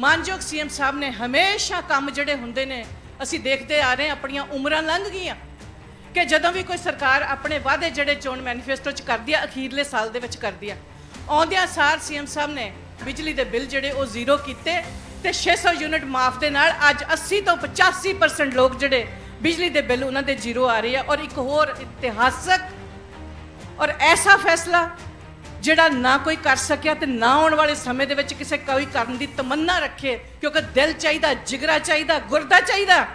ਮਾਨਯੋਗ ਸੀਐਮ ਸਾਹਿਬ ਨੇ ਹਮੇਸ਼ਾ ਕੰਮ ਜਿਹੜੇ ਹੁੰਦੇ ਨੇ ਅਸੀਂ ਦੇਖਦੇ ਆ ਰਹੇ ਹਾਂ, ਆਪਣੀਆਂ ਉਮਰਾਂ ਲੰਘ ਗਈਆਂ। ਕਿ ਜਦੋਂ ਵੀ ਕੋਈ ਸਰਕਾਰ ਆਪਣੇ ਵਾਅਦੇ ਜਿਹੜੇ ਚੋਣ ਮੈਨੀਫੈਸਟੋ ਚ ਕਰਦੀ ਆ ਅਖੀਰਲੇ ਸਾਲ ਦੇ ਵਿੱਚ ਕਰਦੀ ਆ ਆਉਂਦਿਆਂ ਸਾਰ ਸੀਐਮ ਸਾਹਿਬ ਨੇ ਬਿਜਲੀ ਦੇ ਬਿੱਲ ਜਿਹੜੇ ਉਹ ਜ਼ੀਰੋ ਕੀਤੇ ਤੇ 600 ਯੂਨਿਟ ਮਾਫ ਦੇ ਨਾਲ ਅੱਜ 80 ਤੋਂ 85% ਲੋਕ ਜਿਹੜੇ ਬਿਜਲੀ ਦੇ ਬਿੱਲ ਉਹਨਾਂ ਦੇ ਜ਼ੀਰੋ ਆ ਰਹੇ ਆ ਔਰ ਇੱਕ ਹੋਰ ਇਤਿਹਾਸਕ ਔਰ ਐਸਾ ਫੈਸਲਾ ਜਿਹੜਾ ਨਾ ਕੋਈ ਕਰ ਸਕਿਆ ਤੇ ਨਾ ਆਉਣ ਵਾਲੇ ਸਮੇਂ ਦੇ ਵਿੱਚ ਕਿਸੇ ਕੋਈ ਕਰਨ ਦੀ ਤਮੰਨਾ ਰੱਖੇ, ਕਿਉਂਕਿ ਦਿਲ ਚਾਹੀਦਾ, ਜਿਗਰਾ ਚਾਹੀਦਾ, ਗੁਰਦਾ ਚਾਹੀਦਾ।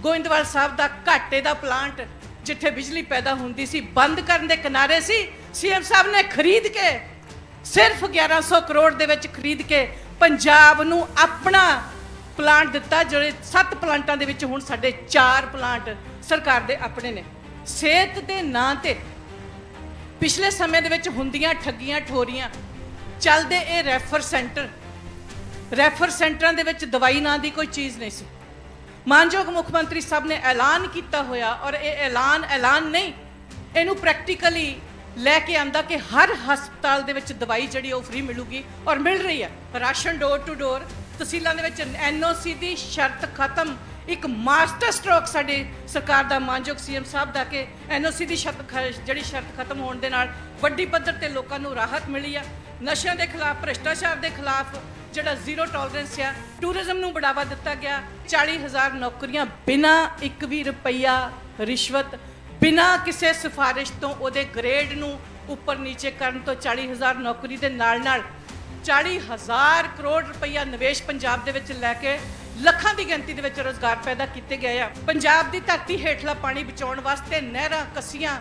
ਗੋਇੰਦਵਾਲ ਸਾਹਿਬ ਦਾ ਘਾਟੇ ਦਾ ਪਲਾਂਟ ਜਿੱਥੇ ਬਿਜਲੀ ਪੈਦਾ ਹੁੰਦੀ ਸੀ, ਬੰਦ ਕਰਨ ਦੇ ਕਿਨਾਰੇ ਸੀ, ਸੀਐਮ ਸਾਹਿਬ ਨੇ ਖਰੀਦ ਕੇ, ਸਿਰਫ 1100 ਕਰੋੜ ਦੇ ਵਿੱਚ ਖਰੀਦ ਕੇ ਪੰਜਾਬ ਨੂੰ ਆਪਣਾ ਪਲਾਂਟ ਦਿੱਤਾ, ਜਿਹੜੇ 7 ਪਲਾਂਟਾਂ ਦੇ ਵਿੱਚ ਹੁਣ ਸਾਡੇ 4 ਪਲਾਂਟ ਸਰਕਾਰ ਦੇ ਆਪਣੇ ਨੇ। ਸਿਹਤ ਦੇ ਨਾਂ ਤੇ ਪਿਛਲੇ ਸਮੇਂ ਦੇ ਵਿੱਚ ਹੁੰਦੀਆਂ ਠੱਗੀਆਂ, ਠੋਰੀਆਂ, ਚੱਲਦੇ ਇਹ ਰੈਫਰ ਸੈਂਟਰ। ਰੈਫਰ ਸੈਂਟਰਾਂ ਦੇ ਵਿੱਚ ਦਵਾਈ ਨਾਂ ਦੀ ਕੋਈ ਚੀਜ਼ ਨਹੀਂ ਸੀ। ਮਾਨਯੋਗ ਮੁੱਖ ਮੰਤਰੀ ਸਾਹਿਬ ਨੇ ਐਲਾਨ ਕੀਤਾ ਹੋਇਆ ਔਰ ਇਹ ਐਲਾਨ ਐਲਾਨ ਨਹੀਂ, ਇਹਨੂੰ ਪ੍ਰੈਕਟੀਕਲੀ ਲੈ ਕੇ ਆਂਦਾ ਕਿ ਹਰ ਹਸਪਤਾਲ ਦੇ ਵਿੱਚ ਦਵਾਈ ਜਿਹੜੀ ਉਹ ਫ੍ਰੀ ਮਿਲੂਗੀ ਔਰ ਮਿਲ ਰਹੀ ਹੈ। ਰਾਸ਼ਨ ਡੋਰ ਟੂ ਡੋਰ ਤਹਿਸੀਲਾਂ ਦੇ ਵਿੱਚ ਐਨਓਸੀ ਦੀ ਸ਼ਰਤ ਖਤਮ ਇੱਕ ਮਾਸਟਰ ਸਟ੍ਰੋਕ ਸਾਡੇ ਸਰਕਾਰ ਦਾ ਮਾਨਯੋਗ ਸੀਐਮ ਸਾਹਿਬ ਦਾ ਕਿ ਐਨਓਸੀ ਦੀ ਸ਼ਰਤ ਖ- ਜਿਹੜੀ ਸ਼ਰਤ ਖਤਮ ਹੋਣ ਦੇ ਨਾਲ ਵੱਡੀ ਪੱਧਰ ਤੇ ਲੋਕਾਂ ਨੂੰ ਰਾਹਤ ਮਿਲੀ ਆ। ਨਸ਼ਿਆਂ ਦੇ ਖਿਲਾਫ, ਭ੍ਰਿਸ਼ਟਾਚਾਰ ਦੇ ਖਿਲਾਫ ਜਿਹੜਾ ਜ਼ੀਰੋ ਟੋਲਰੈਂਸ ਆ, ਟੂਰਿਜ਼ਮ ਨੂੰ ਬੜਾਵਾ ਦਿੱਤਾ ਗਿਆ। 40000 ਨੌਕਰੀਆਂ ਬਿਨਾ ਇੱਕ ਵੀ ਰੁਪਈਆ ਰਿਸ਼ਵਤ, ਬਿਨਾ ਕਿਸੇ ਸਿਫਾਰਿਸ਼ ਤੋਂ ਉਹਦੇ ਗ੍ਰੇਡ ਨੂੰ ਉੱਪਰ ਨੀਚੇ ਕਰਨ ਤੋਂ 40000 ਨੌਕਰੀ ਦੇ ਨਾਲ ਨਾਲ 40000 ਕਰੋੜ ਰੁਪਈਆ ਨਿਵੇਸ਼ ਪੰਜਾਬ ਦੇ ਵਿੱਚ ਲੈ ਕੇ ਲੱਖਾਂ ਦੀ ਗਿਣਤੀ ਦੇ ਵਿੱਚ ਰੋਜ਼ਗਾਰ ਪੈਦਾ ਕੀਤੇ ਗਏ ਆ। ਪੰਜਾਬ ਦੀ ਧਰਤੀ ਹੇਠਲਾ ਪਾਣੀ ਬਚਾਉਣ ਵਾਸਤੇ ਨਹਿਰਾਂ, ਕੱਸੀਆਂ,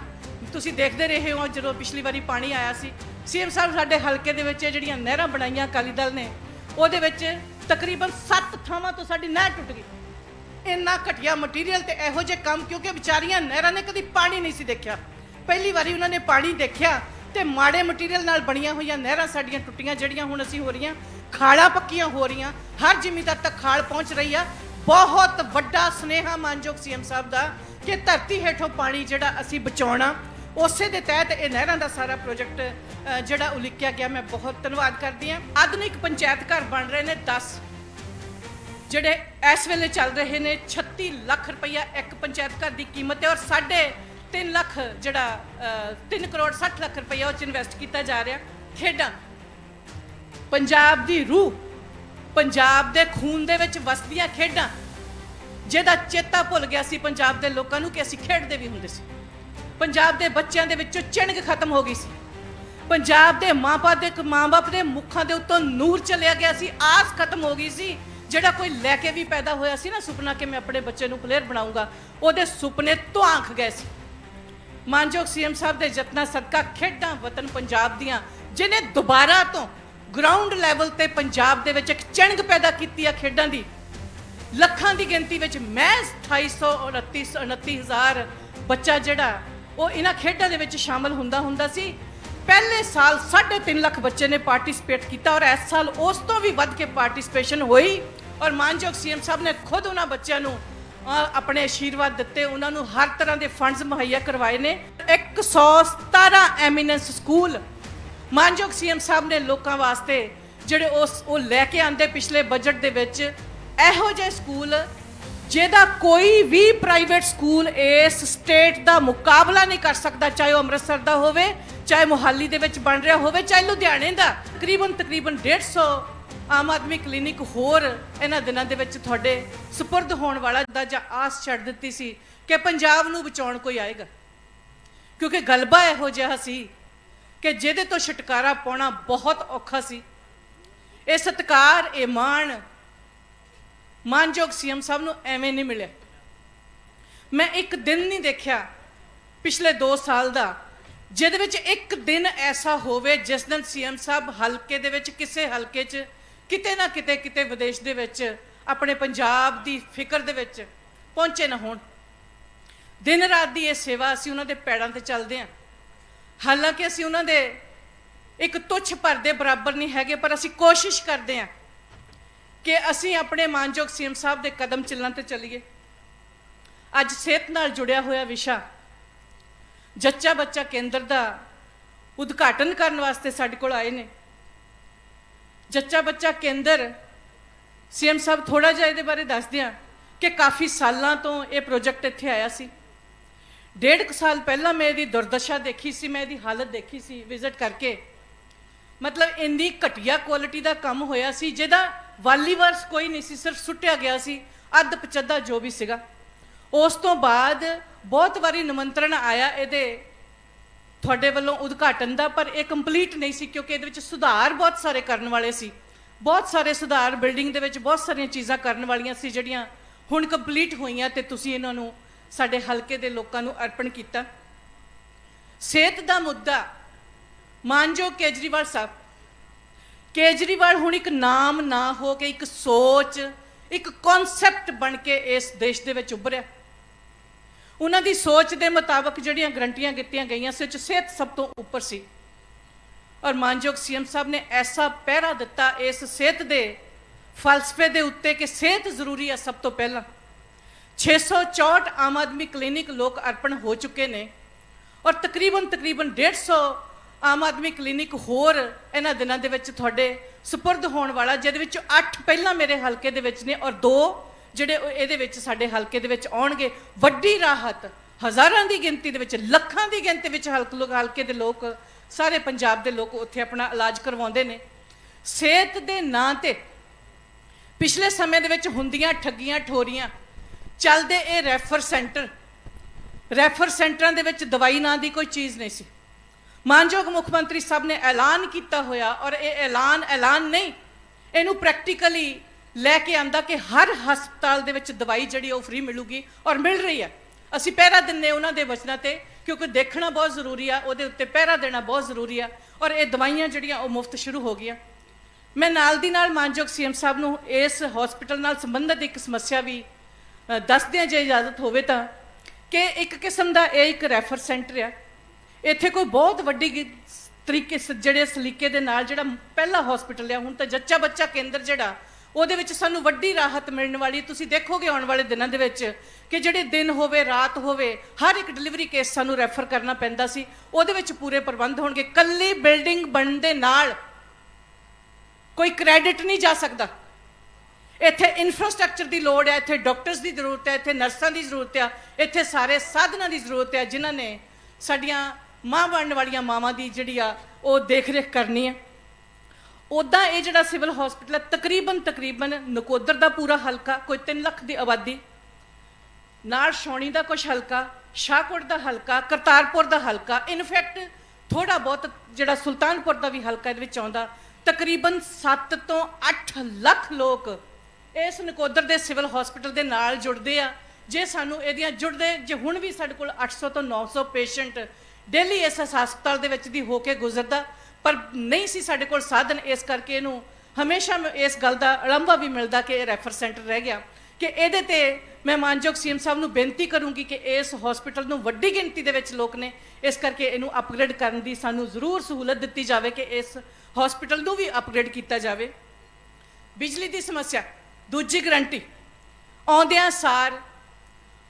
ਤੁਸੀਂ ਦੇਖਦੇ ਰਹੇ ਹੋ ਜਦੋਂ ਪਿਛਲੀ ਵਾਰੀ ਪਾਣੀ ਆਇਆ ਸੀ। ਸੀਐਮ ਸਾਹਿਬ ਸਾਡੇ ਹਲਕੇ ਦੇ ਵਿੱਚ ਜਿਹੜੀਆਂ ਨਹਿਰਾਂ ਬਣਾਈਆਂ ਅਕਾਲੀ ਦਲ ਨੇ, ਉਹਦੇ ਵਿੱਚ ਤਕਰੀਬਨ 7 ਥਾਵਾਂ ਤੋਂ ਸਾਡੀ ਨਹਿਰ ਟੁੱਟ ਗਈ। ਇੰਨਾ ਘਟੀਆ ਮਟੀਰੀਅਲ ਤੇ ਇਹੋ ਜਿਹੇ ਕੰਮ ਕਿਉਂਕਿ ਵਿਚਾਰੀਆਂ ਨਹਿਰਾਂ ਨੇ ਕਦੀ ਪਾਣੀ ਨਹੀਂ ਸੀ ਦੇਖਿਆ। ਪਹਿਲੀ ਵਾਰੀ ਉਹਨਾਂ ਨੇ ਪਾਣੀ ਦੇਖਿਆ ਤੇ ਮਾੜੇ ਮਟੀਰੀਅਲ ਨਾਲ ਬਣੀਆਂ ਹੋਈਆਂ ਨਹਿਰਾਂ ਸਾਡੀਆਂ ਟੁੱਟੀਆਂ, ਜਿਹੜੀਆਂ ਹੁਣ ਅਸੀਂ ਹੋ ਰਹੀਆਂ। ਖਾਲਾਂ ਪੱਕੀਆਂ ਹੋ ਰਹੀਆਂ। ਹਰ ਜ਼ਿਮੀਂਦਾਰ ਤੱਕ ਖਾਲ ਪਹੁੰਚ ਰਹੀ ਆ। ਬਹੁਤ ਵੱਡਾ ਸਨੇਹਾ ਮਾਨਯੋਗ ਸੀਐਮ ਸਾਹਿਬ ਦਾ ਕਿ ਧਰਤੀ ਹੇਠੋਂ ਪਾਣੀ ਜਿਹੜਾ ਅਸੀਂ ਬਚਾਉਣਾ, ਉਸੇ ਦੇ ਤਹਿਤ ਇਹ ਨਹਿਰਾਂ ਦਾ ਸਾਰਾ ਪ੍ਰੋਜੈਕਟ ਜਿਹੜਾ ਉਲੀਕਿਆ ਗਿਆ। ਮੈਂ ਬਹੁਤ ਧੰਨਵਾਦ ਕਰਦੀ ਹਾਂ। ਆਧੁਨਿਕ ਪੰਚਾਇਤ ਘਰ ਬਣ ਰਹੇ ਨੇ 10 ਜਿਹੜੇ ਇਸ ਵੇਲੇ ਚੱਲ ਰਹੇ ਨੇ 36 ਲੱਖ ਰੁਪਈਆ ਇੱਕ ਪੰਚਾਇਤ ਘਰ ਦੀ ਕੀਮਤ ਹੈ ਔਰ ਸਾਢੇ 3 ਲੱਖ ਜਿਹੜਾ 3 ਕਰੋੜ 60 ਲੱਖ ਰੁਪਈਆ ਉਹ ਚ ਇਨਵੈਸਟ ਕੀਤਾ ਜਾ ਰਿਹਾ। ਖੇਡਾਂ ਪੰਜਾਬ ਦੀ ਰੂਹ ਪੰਜਾਬ ਦੇ ਖੂਨ ਦੇ ਵਿੱਚ ਵਸਦੀਆਂ ਖੇਡਾਂ, ਜਿਹਦਾ ਚੇਤਾ ਭੁੱਲ ਗਿਆ ਸੀ ਪੰਜਾਬ ਦੇ ਲੋਕਾਂ ਨੂੰ ਕਿ ਅਸੀਂ ਖੇਡਦੇ ਵੀ ਹੁੰਦੇ ਸੀ। ਪੰਜਾਬ ਦੇ ਬੱਚਿਆਂ ਦੇ ਵਿੱਚੋਂ ਚਿਣਗ ਖਤਮ ਹੋ ਗਈ ਸੀ। ਪੰਜਾਬ ਦੇ ਮਾਪੇ ਦੇ ਮਾਪੇ ਦੇ ਮੁੱਖਾਂ ਦੇ ਉੱਤੋਂ ਨੂਰ ਚਲਿਆ ਗਿਆ ਸੀ, ਆਸ ਖਤਮ ਹੋ ਗਈ ਸੀ। ਜਿਹੜਾ ਕੋਈ ਲੈ ਕੇ ਵੀ ਪੈਦਾ ਹੋਇਆ ਸੀ ਨਾ ਸੁਪਨਾ ਕਿ ਮੈਂ ਆਪਣੇ ਬੱਚੇ ਨੂੰ ਪਲੇਅਰ ਬਣਾਉਂਗਾ ਉਹਦੇ ਸੁਪਨੇ ਧੁਆਂਖ ਗਏ ਸੀ। ਮਾਨਯੋਗ ਸੀਐਮ ਸਾਹਿਬ ਦੇ ਯਤਨਾਂ ਸਦਕਾ ਖੇਡਾਂ ਵਤਨ ਪੰਜਾਬ ਦੀਆਂ ਜਿਨੇ ਦੁਬਾਰਾ ਤੋਂ ਗਰਾਊਂਡ ਲੈਵਲ ਤੇ ਪੰਜਾਬ ਦੇ ਵਿੱਚ ਇੱਕ ਚਿਣਗ ਪੈਦਾ ਕੀਤੀ ਆ ਖੇਡਾਂ ਦੀ। ਲੱਖਾਂ ਦੀ ਗਿਣਤੀ ਵਿੱਚ ਮੈਂ 2829 29000 ਬੱਚਾ ਜਿਹੜਾ, ਉਹ ਇਹਨਾਂ ਖੇਡਾਂ ਦੇ ਵਿੱਚ ਸ਼ਾਮਲ ਹੁੰਦਾ ਹੁੰਦਾ ਸੀ। ਪਹਿਲੇ ਸਾਲ 3.5 ਲੱਖ ਬੱਚੇ ਨੇ ਪਾਰਟਿਸਿਪੇਟ ਕੀਤਾ ਔਰ ਇਸ ਸਾਲ ਉਸ ਤੋਂ ਵੀ ਵੱਧ ਕੇ ਪਾਰਟਿਸਿਪੇਸ਼ਨ ਹੋਈ ਔਰ ਮਾਨਯੋਗ ਸੀਐਮ ਸਾਹਿਬ ਨੇ ਖੁਦ ਉਹਨਾਂ ਬੱਚਿਆਂ ਨੂੰ ਆਪਣੇ ਆਸ਼ੀਰਵਾਦ ਦਿੱਤੇ। ਉਹਨਾਂ ਨੂੰ ਹਰ ਤਰ੍ਹਾਂ ਦੇ ਫੰਡਸ ਮੁਹੱਈਆ ਕਰਵਾਏ ਨੇ। 117 ਐਮੀਨੈਂਸ ਸਕੂਲ ਮਾਨਯੋਗ ਸੀਐਮ ਸਾਹਿਬ ਨੇ ਲੋਕਾਂ ਵਾਸਤੇ ਜਿਹੜੇ ਉਸ ਉਹ ਲੈ ਕੇ ਆਂਦੇ ਪਿਛਲੇ ਬਜਟ ਦੇ ਵਿੱਚ, ਇਹੋ ਜਿਹੇ ਸਕੂਲ ਜਿਹਦਾ ਕੋਈ ਵੀ ਪ੍ਰਾਈਵੇਟ ਸਕੂਲ ਇਸ ਸਟੇਟ ਦਾ ਮੁਕਾਬਲਾ ਨਹੀਂ ਕਰ ਸਕਦਾ, ਚਾਹੇ ਉਹ ਅੰਮ੍ਰਿਤਸਰ ਦਾ ਹੋਵੇ, ਚਾਹੇ ਮੁਹਾਲੀ ਦੇ ਵਿੱਚ ਬਣ ਰਿਹਾ ਹੋਵੇ, ਚਾਹੇ ਲੁਧਿਆਣੇ ਦਾ, ਤਕਰੀਬਨ ਤਕਰੀਬਨ 150 ਆਮ ਆਦਮੀ ਕਲੀਨਿਕ ਹੋਰ ਇਹਨਾਂ ਦਿਨਾਂ ਦੇ ਵਿੱਚ ਤੁਹਾਡੇ ਸਪੁਰਦ ਹੋਣ ਵਾਲਾ ਦਾ ਜਾਂ ਆਸ ਛੱਡ ਦਿੱਤੀ ਸੀ ਕਿ ਪੰਜਾਬ ਨੂੰ ਬਚਾਉਣ ਕੋਈ ਆਏਗਾ। ਕਿਉਂਕਿ ਗਲਬਾ ਇਹੋ ਜਿਹਾ ਸੀ ਕਿ ਜਿਹਦੇ ਤੋਂ ਛੁਟਕਾਰਾ ਪਾਉਣਾ ਬਹੁਤ ਔਖਾ ਸੀ। ਇਹ ਸਤਕਾਰ, ਇਹ ਮਾਣ, ਮਾਨਯੋਗ ਸੀਐਮ ਸਾਹਿਬ ਨੂੰ ਐਵੇਂ ਨਹੀਂ ਮਿਲਿਆ। ਮੈਂ ਇੱਕ ਦਿਨ ਨਹੀਂ ਦੇਖਿਆ ਪਿਛਲੇ 2 ਸਾਲ ਦਾ, ਜਿਹਦੇ ਵਿੱਚ ਇੱਕ ਦਿਨ ਐਸਾ ਹੋਵੇ ਜਿਸ ਦਿਨ ਸੀਐਮ ਸਾਹਿਬ ਹਲਕੇ ਦੇ ਵਿੱਚ, ਕਿਸੇ ਹਲਕੇ 'ਚ, ਕਿਤੇ ਨਾ ਕਿਤੇ ਕਿਤੇ ਵਿਦੇਸ਼ ਦੇ ਵਿੱਚ, ਆਪਣੇ ਪੰਜਾਬ ਦੀ ਫਿਕਰ ਦੇ ਵਿੱਚ ਪਹੁੰਚੇ ਨਾ ਹੋਣ। ਦਿਨ ਰਾਤ ਦੀ ਇਹ ਸੇਵਾ ਅਸੀਂ ਉਹਨਾਂ ਦੇ ਪੈੜਾਂ ਤੇ ਚੱਲਦੇ ਹਾਂ ਹਾਲਾਂਕਿ ਅਸੀਂ ਉਹਨਾਂ ਦੇ ਇੱਕ ਤੁੱਛ ਭਰ ਦੇ ਬਰਾਬਰ ਨਹੀਂ ਹੈਗੇ, ਪਰ ਅਸੀਂ ਕੋਸ਼ਿਸ਼ ਕਰਦੇ ਹਾਂ ਕਿ ਅਸੀਂ ਆਪਣੇ ਮਾਨਯੋਗ ਸੀਐਮ ਸਾਹਿਬ ਦੇ ਕਦਮ ਚੱਲਣ ਤੇ ਚੱਲੀਏ। ਅੱਜ ਸਿਹਤ ਨਾਲ ਜੁੜਿਆ ਹੋਇਆ ਵਿਸ਼ਾ, ਜੱਚਾ ਬੱਚਾ ਕੇਂਦਰ ਦਾ ਉਦਘਾਟਨ ਕਰਨ ਵਾਸਤੇ ਸਾਡੇ ਕੋਲ ਆਏ ਨੇ। ਜੱਚਾ ਬੱਚਾ ਕੇਂਦਰ, ਸੀਐਮ ਸਾਹਿਬ ਥੋੜਾ ਜਿਹਾ ਇਹਦੇ ਬਾਰੇ ਦੱਸ ਦਿਆਂ ਕਿ ਕਾਫੀ ਸਾਲਾਂ ਤੋਂ ਇਹ ਪ੍ਰੋਜੈਕਟ ਇੱਥੇ ਆਇਆ ਸੀ। ਡੇਢ ਕੁ ਸਾਲ ਪਹਿਲਾਂ ਮੈਂ ਇਹਦੀ ਦੁਰਦਸ਼ਾ ਦੇਖੀ ਸੀ, ਮੈਂ ਇਹਦੀ ਹਾਲਤ ਦੇਖੀ ਸੀ ਵਿਜ਼ਿਟ ਕਰਕੇ। ਮਤਲਬ ਇੰਨੀ ਘਟੀਆ ਕੁਆਲਿਟੀ ਦਾ ਕੰਮ ਹੋਇਆ ਸੀ, ਜਿਹਦਾ ਵਾਲੀ ਵਰਸ ਕੋਈ ਨਹੀਂ ਸੀ, ਸਿਰਫ ਸੁੱਟਿਆ ਗਿਆ ਸੀ, ਅੱਧ ਪਚੱਦਾ ਜੋ ਵੀ ਸੀਗਾ। ਉਸ ਤੋਂ ਬਾਅਦ ਬਹੁਤ ਵਾਰੀ ਨਿਮੰਤਰਣ ਆਇਆ ਇਹਦੇ, ਤੁਹਾਡੇ ਵੱਲੋਂ ਉਦਘਾਟਨ ਦਾ, ਪਰ ਇਹ ਕੰਪਲੀਟ ਨਹੀਂ ਸੀ, ਕਿਉਂਕਿ ਇਹਦੇ ਵਿੱਚ ਸੁਧਾਰ ਬਹੁਤ ਸਾਰੇ ਕਰਨ ਵਾਲੇ ਸੀ। ਬਹੁਤ ਸਾਰੇ ਸੁਧਾਰ ਬਿਲਡਿੰਗ ਦੇ ਵਿੱਚ ਬਹੁਤ ਸਾਰੀਆਂ ਚੀਜ਼ਾਂ ਕਰਨ ਵਾਲੀਆਂ ਸੀ, ਜਿਹੜੀਆਂ ਹੁਣ ਕੰਪਲੀਟ ਹੋਈਆਂ, ਤੇ ਤੁਸੀਂ ਇਹਨਾਂ ਨੂੰ ਸਾਡੇ ਹਲਕੇ ਦੇ ਲੋਕਾਂ ਨੂੰ ਅਰਪਣ ਕੀਤਾ। ਸਿਹਤ ਦਾ ਮੁੱਦਾ, ਮਾਨਯੋਗ ਕੇਜਰੀਵਾਲ ਸਾਹਿਬ, ਕੇਜਰੀਵਾਲ ਹੁਣ ਇੱਕ ਨਾਮ ਨਾ ਹੋ ਕੇ ਇੱਕ ਸੋਚ, ਇੱਕ ਕਨਸੈਪਟ ਬਣ ਕੇ ਇਸ ਦੇਸ਼ ਦੇ ਵਿੱਚ ਉੱਭਰਿਆ। ਉਹਨਾਂ ਦੀ ਸੋਚ ਦੇ ਮੁਤਾਬਕ ਜਿਹੜੀਆਂ ਗਰੰਟੀਆਂ ਦਿੱਤੀਆਂ ਗਈਆਂ ਸੀ, ਉਹ 'ਚ ਸਿਹਤ ਸਭ ਤੋਂ ਉੱਪਰ ਸੀ। ਔਰ ਮਾਨਯੋਗ ਸੀਐਮ ਸਾਹਿਬ ਨੇ ਐਸਾ ਪਹਿਰਾ ਦਿੱਤਾ ਇਸ ਸਿਹਤ ਦੇ ਫਲਸਫੇ ਦੇ ਉੱਤੇ ਕਿ ਸਿਹਤ ਜ਼ਰੂਰੀ ਹੈ ਸਭ ਤੋਂ ਪਹਿਲਾਂ। 664 ਆਮ ਆਦਮੀ ਕਲੀਨਿਕ ਲੋਕ ਅਰਪਣ ਹੋ ਚੁੱਕੇ ਨੇ ਔਰ ਤਕਰੀਬਨ ਤਕਰੀਬਨ 150 ਆਮ ਆਦਮੀ ਕਲੀਨਿਕ ਹੋਰ ਇਹਨਾਂ ਦਿਨਾਂ ਦੇ ਵਿੱਚ ਤੁਹਾਡੇ ਸਪੁਰਦ ਹੋਣ ਵਾਲਾ, ਜਿਹਦੇ ਵਿੱਚ 8 ਪਹਿਲਾਂ ਮੇਰੇ ਹਲਕੇ ਦੇ ਵਿੱਚ ਨੇ ਔਰ 2 ਜਿਹੜੇ ਇਹਦੇ ਵਿੱਚ ਸਾਡੇ ਹਲਕੇ ਦੇ ਵਿੱਚ ਆਉਣਗੇ। ਵੱਡੀ ਰਾਹਤ, ਹਜ਼ਾਰਾਂ ਦੀ ਗਿਣਤੀ ਦੇ ਵਿੱਚ, ਲੱਖਾਂ ਦੀ ਗਿਣਤੀ ਵਿੱਚ ਹਲਕ ਲੋਕ, ਹਲਕੇ ਦੇ ਲੋਕ, ਸਾਰੇ ਪੰਜਾਬ ਦੇ ਲੋਕ ਉੱਥੇ ਆਪਣਾ ਇਲਾਜ ਕਰਵਾਉਂਦੇ ਨੇ। ਸਿਹਤ ਦੇ ਨਾਂ ਤੇ ਪਿਛਲੇ ਸਮੇਂ ਦੇ ਵਿੱਚ ਹੁੰਦੀਆਂ ਠੱਗੀਆਂ, ਠੋਰੀਆਂ ਚੱਲਦੇ ਇਹ ਰੈਫਰ ਸੈਂਟਰ, ਰੈਫਰ ਸੈਂਟਰਾਂ ਦੇ ਵਿੱਚ ਦਵਾਈ ਨਾਂ ਦੀ ਕੋਈ ਚੀਜ਼ ਨਹੀਂ ਸੀ। ਮਾਨਯੋਗ ਮੁੱਖ ਮੰਤਰੀ ਸਾਹਿਬ ਨੇ ਐਲਾਨ ਕੀਤਾ ਹੋਇਆ ਔਰ ਇਹ ਐਲਾਨ ਐਲਾਨ ਨਹੀਂ, ਇਹਨੂੰ ਪ੍ਰੈਕਟੀਕਲੀ ਲੈ ਕੇ ਆਂਦਾ ਕਿ ਹਰ ਹਸਪਤਾਲ ਦੇ ਵਿੱਚ ਦਵਾਈ ਜਿਹੜੀ ਉਹ ਫ੍ਰੀ ਮਿਲੂਗੀ ਔਰ ਮਿਲ ਰਹੀ ਹੈ ਅਸੀਂ ਪਹਿਰਾ ਦਿੰਨੇ ਉਹਨਾਂ ਦੇ ਵਚਨਾਂ ਤੇ ਕਿਉਂਕਿ ਦੇਖਣਾ ਬਹੁਤ ਜ਼ਰੂਰੀ ਆ, ਉਹਦੇ ਉੱਤੇ ਪਹਿਰਾ ਦੇਣਾ ਬਹੁਤ ਜ਼ਰੂਰੀ ਆ ਔਰ ਇਹ ਦਵਾਈਆਂ ਜਿਹੜੀਆਂ ਉਹ ਮੁਫਤ ਸ਼ੁਰੂ ਹੋ ਗਈਆਂ। ਮੈਂ ਨਾਲ ਦੀ ਨਾਲ ਮਾਨਯੋਗ ਸੀਐਮ ਸਾਹਿਬ ਨੂੰ ਇਸ ਹਸਪੀਟਲ ਨਾਲ ਸੰਬੰਧਿਤ ਇੱਕ ਸਮੱਸਿਆ ਵੀ ਅ, ਦੱਸ ਜੇ ਇਜਾਜ਼ਤ ਹੋਵੇ ਤਾਂ ਕਿ ਇੱਕ ਕਿਸਮ ਦਾ ਇਹ ਇੱਕ ਰੈਫਰ ਸੈਂਟਰ ਆ। ਇੱਥੇ ਕੋਈ ਬਹੁਤ ਵੱਡੀ ਤਰੀਕੇ ਜਿਹੜੇ ਸਲੀਕੇ ਦੇ ਨਾਲ ਜਿਹੜਾ ਪਹਿਲਾ ਹਸਪੀਟਲ ਆ ਹੁਣ ਤਾਂ ਜੱਚਾ ਬੱਚਾ ਕੇਂਦਰ ਜਿਹੜਾ ਉਹਦੇ ਵਿੱਚ ਸਾਨੂੰ ਵੱਡੀ ਰਾਹਤ ਮਿਲਣ ਵਾਲੀ ਤੁਸੀਂ ਦੇਖੋਗੇ ਆਉਣ ਵਾਲੇ ਦਿਨਾਂ ਦੇ ਵਿੱਚ ਕਿ ਜਿਹੜੇ ਦਿਨ ਹੋਵੇ ਰਾਤ ਹੋਵੇ ਹਰ ਇੱਕ ਡਿਲੀਵਰੀ ਕੇਸ ਸਾਨੂੰ ਰੈਫਰ ਕਰਨਾ ਪੈਂਦਾ ਸੀ। ਉਹਦੇ ਵਿੱਚ ਪੂਰੇ ਪ੍ਰਬੰਧ ਹੋਣਗੇ। ਕੱਲੀ ਬਿਲਡਿੰਗ ਬਣਨ ਦੇ ਨਾਲ ਕੋਈ ਕ੍ਰੈਡਿਟ ਨਹੀਂ ਜਾ ਸਕਦਾ। ਇੱਥੇ ਇਨਫਰਾਸਟ੍ਰਕਚਰ ਦੀ ਲੋੜ ਹੈ, ਇੱਥੇ ਡਾਕਟਰਸ ਦੀ ਜ਼ਰੂਰਤ ਹੈ, ਇੱਥੇ ਨਰਸਾਂ ਦੀ ਜ਼ਰੂਰਤ ਹੈ, ਇੱਥੇ ਸਾਰੇ ਸਾਧਨਾਂ ਦੀ ਜ਼ਰੂਰਤ ਹੈ ਜਿਨ੍ਹਾਂ ਨੇ ਸਾਡੀਆਂ ਮਾਂ ਬਣਨ ਵਾਲੀਆਂ ਮਾਵਾਂ ਦੀ ਜਿਹੜੀ ਆ, ਉਹ ਦੇਖ-ਰੇਖ ਕਰਨੀ ਹੈ। ਉਦਾਂ ਇਹ ਜਿਹੜਾ ਸਿਵਲ ਹਸਪੀਟਲ ਹੈ, ਤਕਰੀਬਨ ਤਕਰੀਬਨ ਨਕੋਦਰ ਦਾ ਪੂਰਾ ਹਲਕਾ, ਕੋਈ 3 ਲੱਖ ਦੀ ਆਬਾਦੀ। ਨਾਲ ਸ਼ੌਣੀ ਦਾ ਕੁਝ ਹਲਕਾ, ਸ਼ਾਹਕੋਟ ਦਾ ਹਲਕਾ, ਕਰਤਾਰਪੁਰ ਦਾ ਹਲਕਾ ਇਨਫੈਕਟ ਥੋੜਾ ਬਹੁਤ ਜਿਹੜਾ ਸੁਲਤਾਨਪੁਰ ਦਾ ਵੀ ਹਲਕਾ ਇਹਦੇ ਵਿੱਚ ਆਉਂਦਾ, ਤਕਰੀਬਨ 7 ਤੋਂ 8 ਲੱਖ ਲੋਕ ਇਸ ਨਕੋਦਰ ਦੇ ਸਿਵਲ ਹਸਪੀਟਲ ਦੇ ਨਾਲ ਜੁੜਦੇ ਆ। ਜੇ ਸਾਨੂੰ ਇਹਦੀਆਂ ਜੁੜਦੇ, ਜੇ ਹੁਣ ਵੀ ਸਾਡੇ ਕੋਲ 800 ਤੋਂ 900 ਪੇਸ਼ੈਂਟ ਡੇਲੀ ਇਸ ਹਸਪਤਾਲ ਦੇ ਵਿੱਚ ਦੀ ਹੋ ਕੇ ਗੁਜ਼ਰਦਾ, ਪਰ ਨਹੀਂ ਸੀ ਸਾਡੇ ਕੋਲ ਸਾਧਨ, ਇਸ ਕਰਕੇ ਇਹਨੂੰ ਹਮੇਸ਼ਾ ਇਸ ਗੱਲ ਦਾ ਅਲੰਭਾ ਵੀ ਮਿਲਦਾ ਕਿ ਇਹ ਰੈਫਰ ਸੈਂਟਰ ਰਹਿ ਗਿਆ। ਕਿ ਇਹਦੇ ਤੇ ਮੈਂ ਮਾਨਯੋਗ ਸੀਐਮ ਸਾਹਿਬ ਨੂੰ ਬੇਨਤੀ ਕਰੂੰਗੀ ਕਿ ਇਸ ਹਸਪੀਟਲ ਨੂੰ ਵੱਡੀ ਗਿਣਤੀ ਦੇ ਵਿੱਚ ਲੋਕ ਨੇ, ਇਸ ਕਰਕੇ ਇਹਨੂੰ ਅਪਗ੍ਰੇਡ ਕਰਨ ਦੀ ਸਾਨੂੰ ਜ਼ਰੂਰ ਸਹੂਲਤ ਦਿੱਤੀ ਜਾਵੇ ਕਿ ਇਸ ਹਸਪੀਟਲ ਨੂੰ ਵੀ ਅਪਗ੍ਰੇਡ ਕੀਤਾ ਜਾਵੇ। ਬਿਜਲੀ ਦੀ ਸਮੱਸਿਆ। ਦੂਜੀ ਗਰੰਟੀ ਆਉਂਦਿਆਂ ਸਾਰ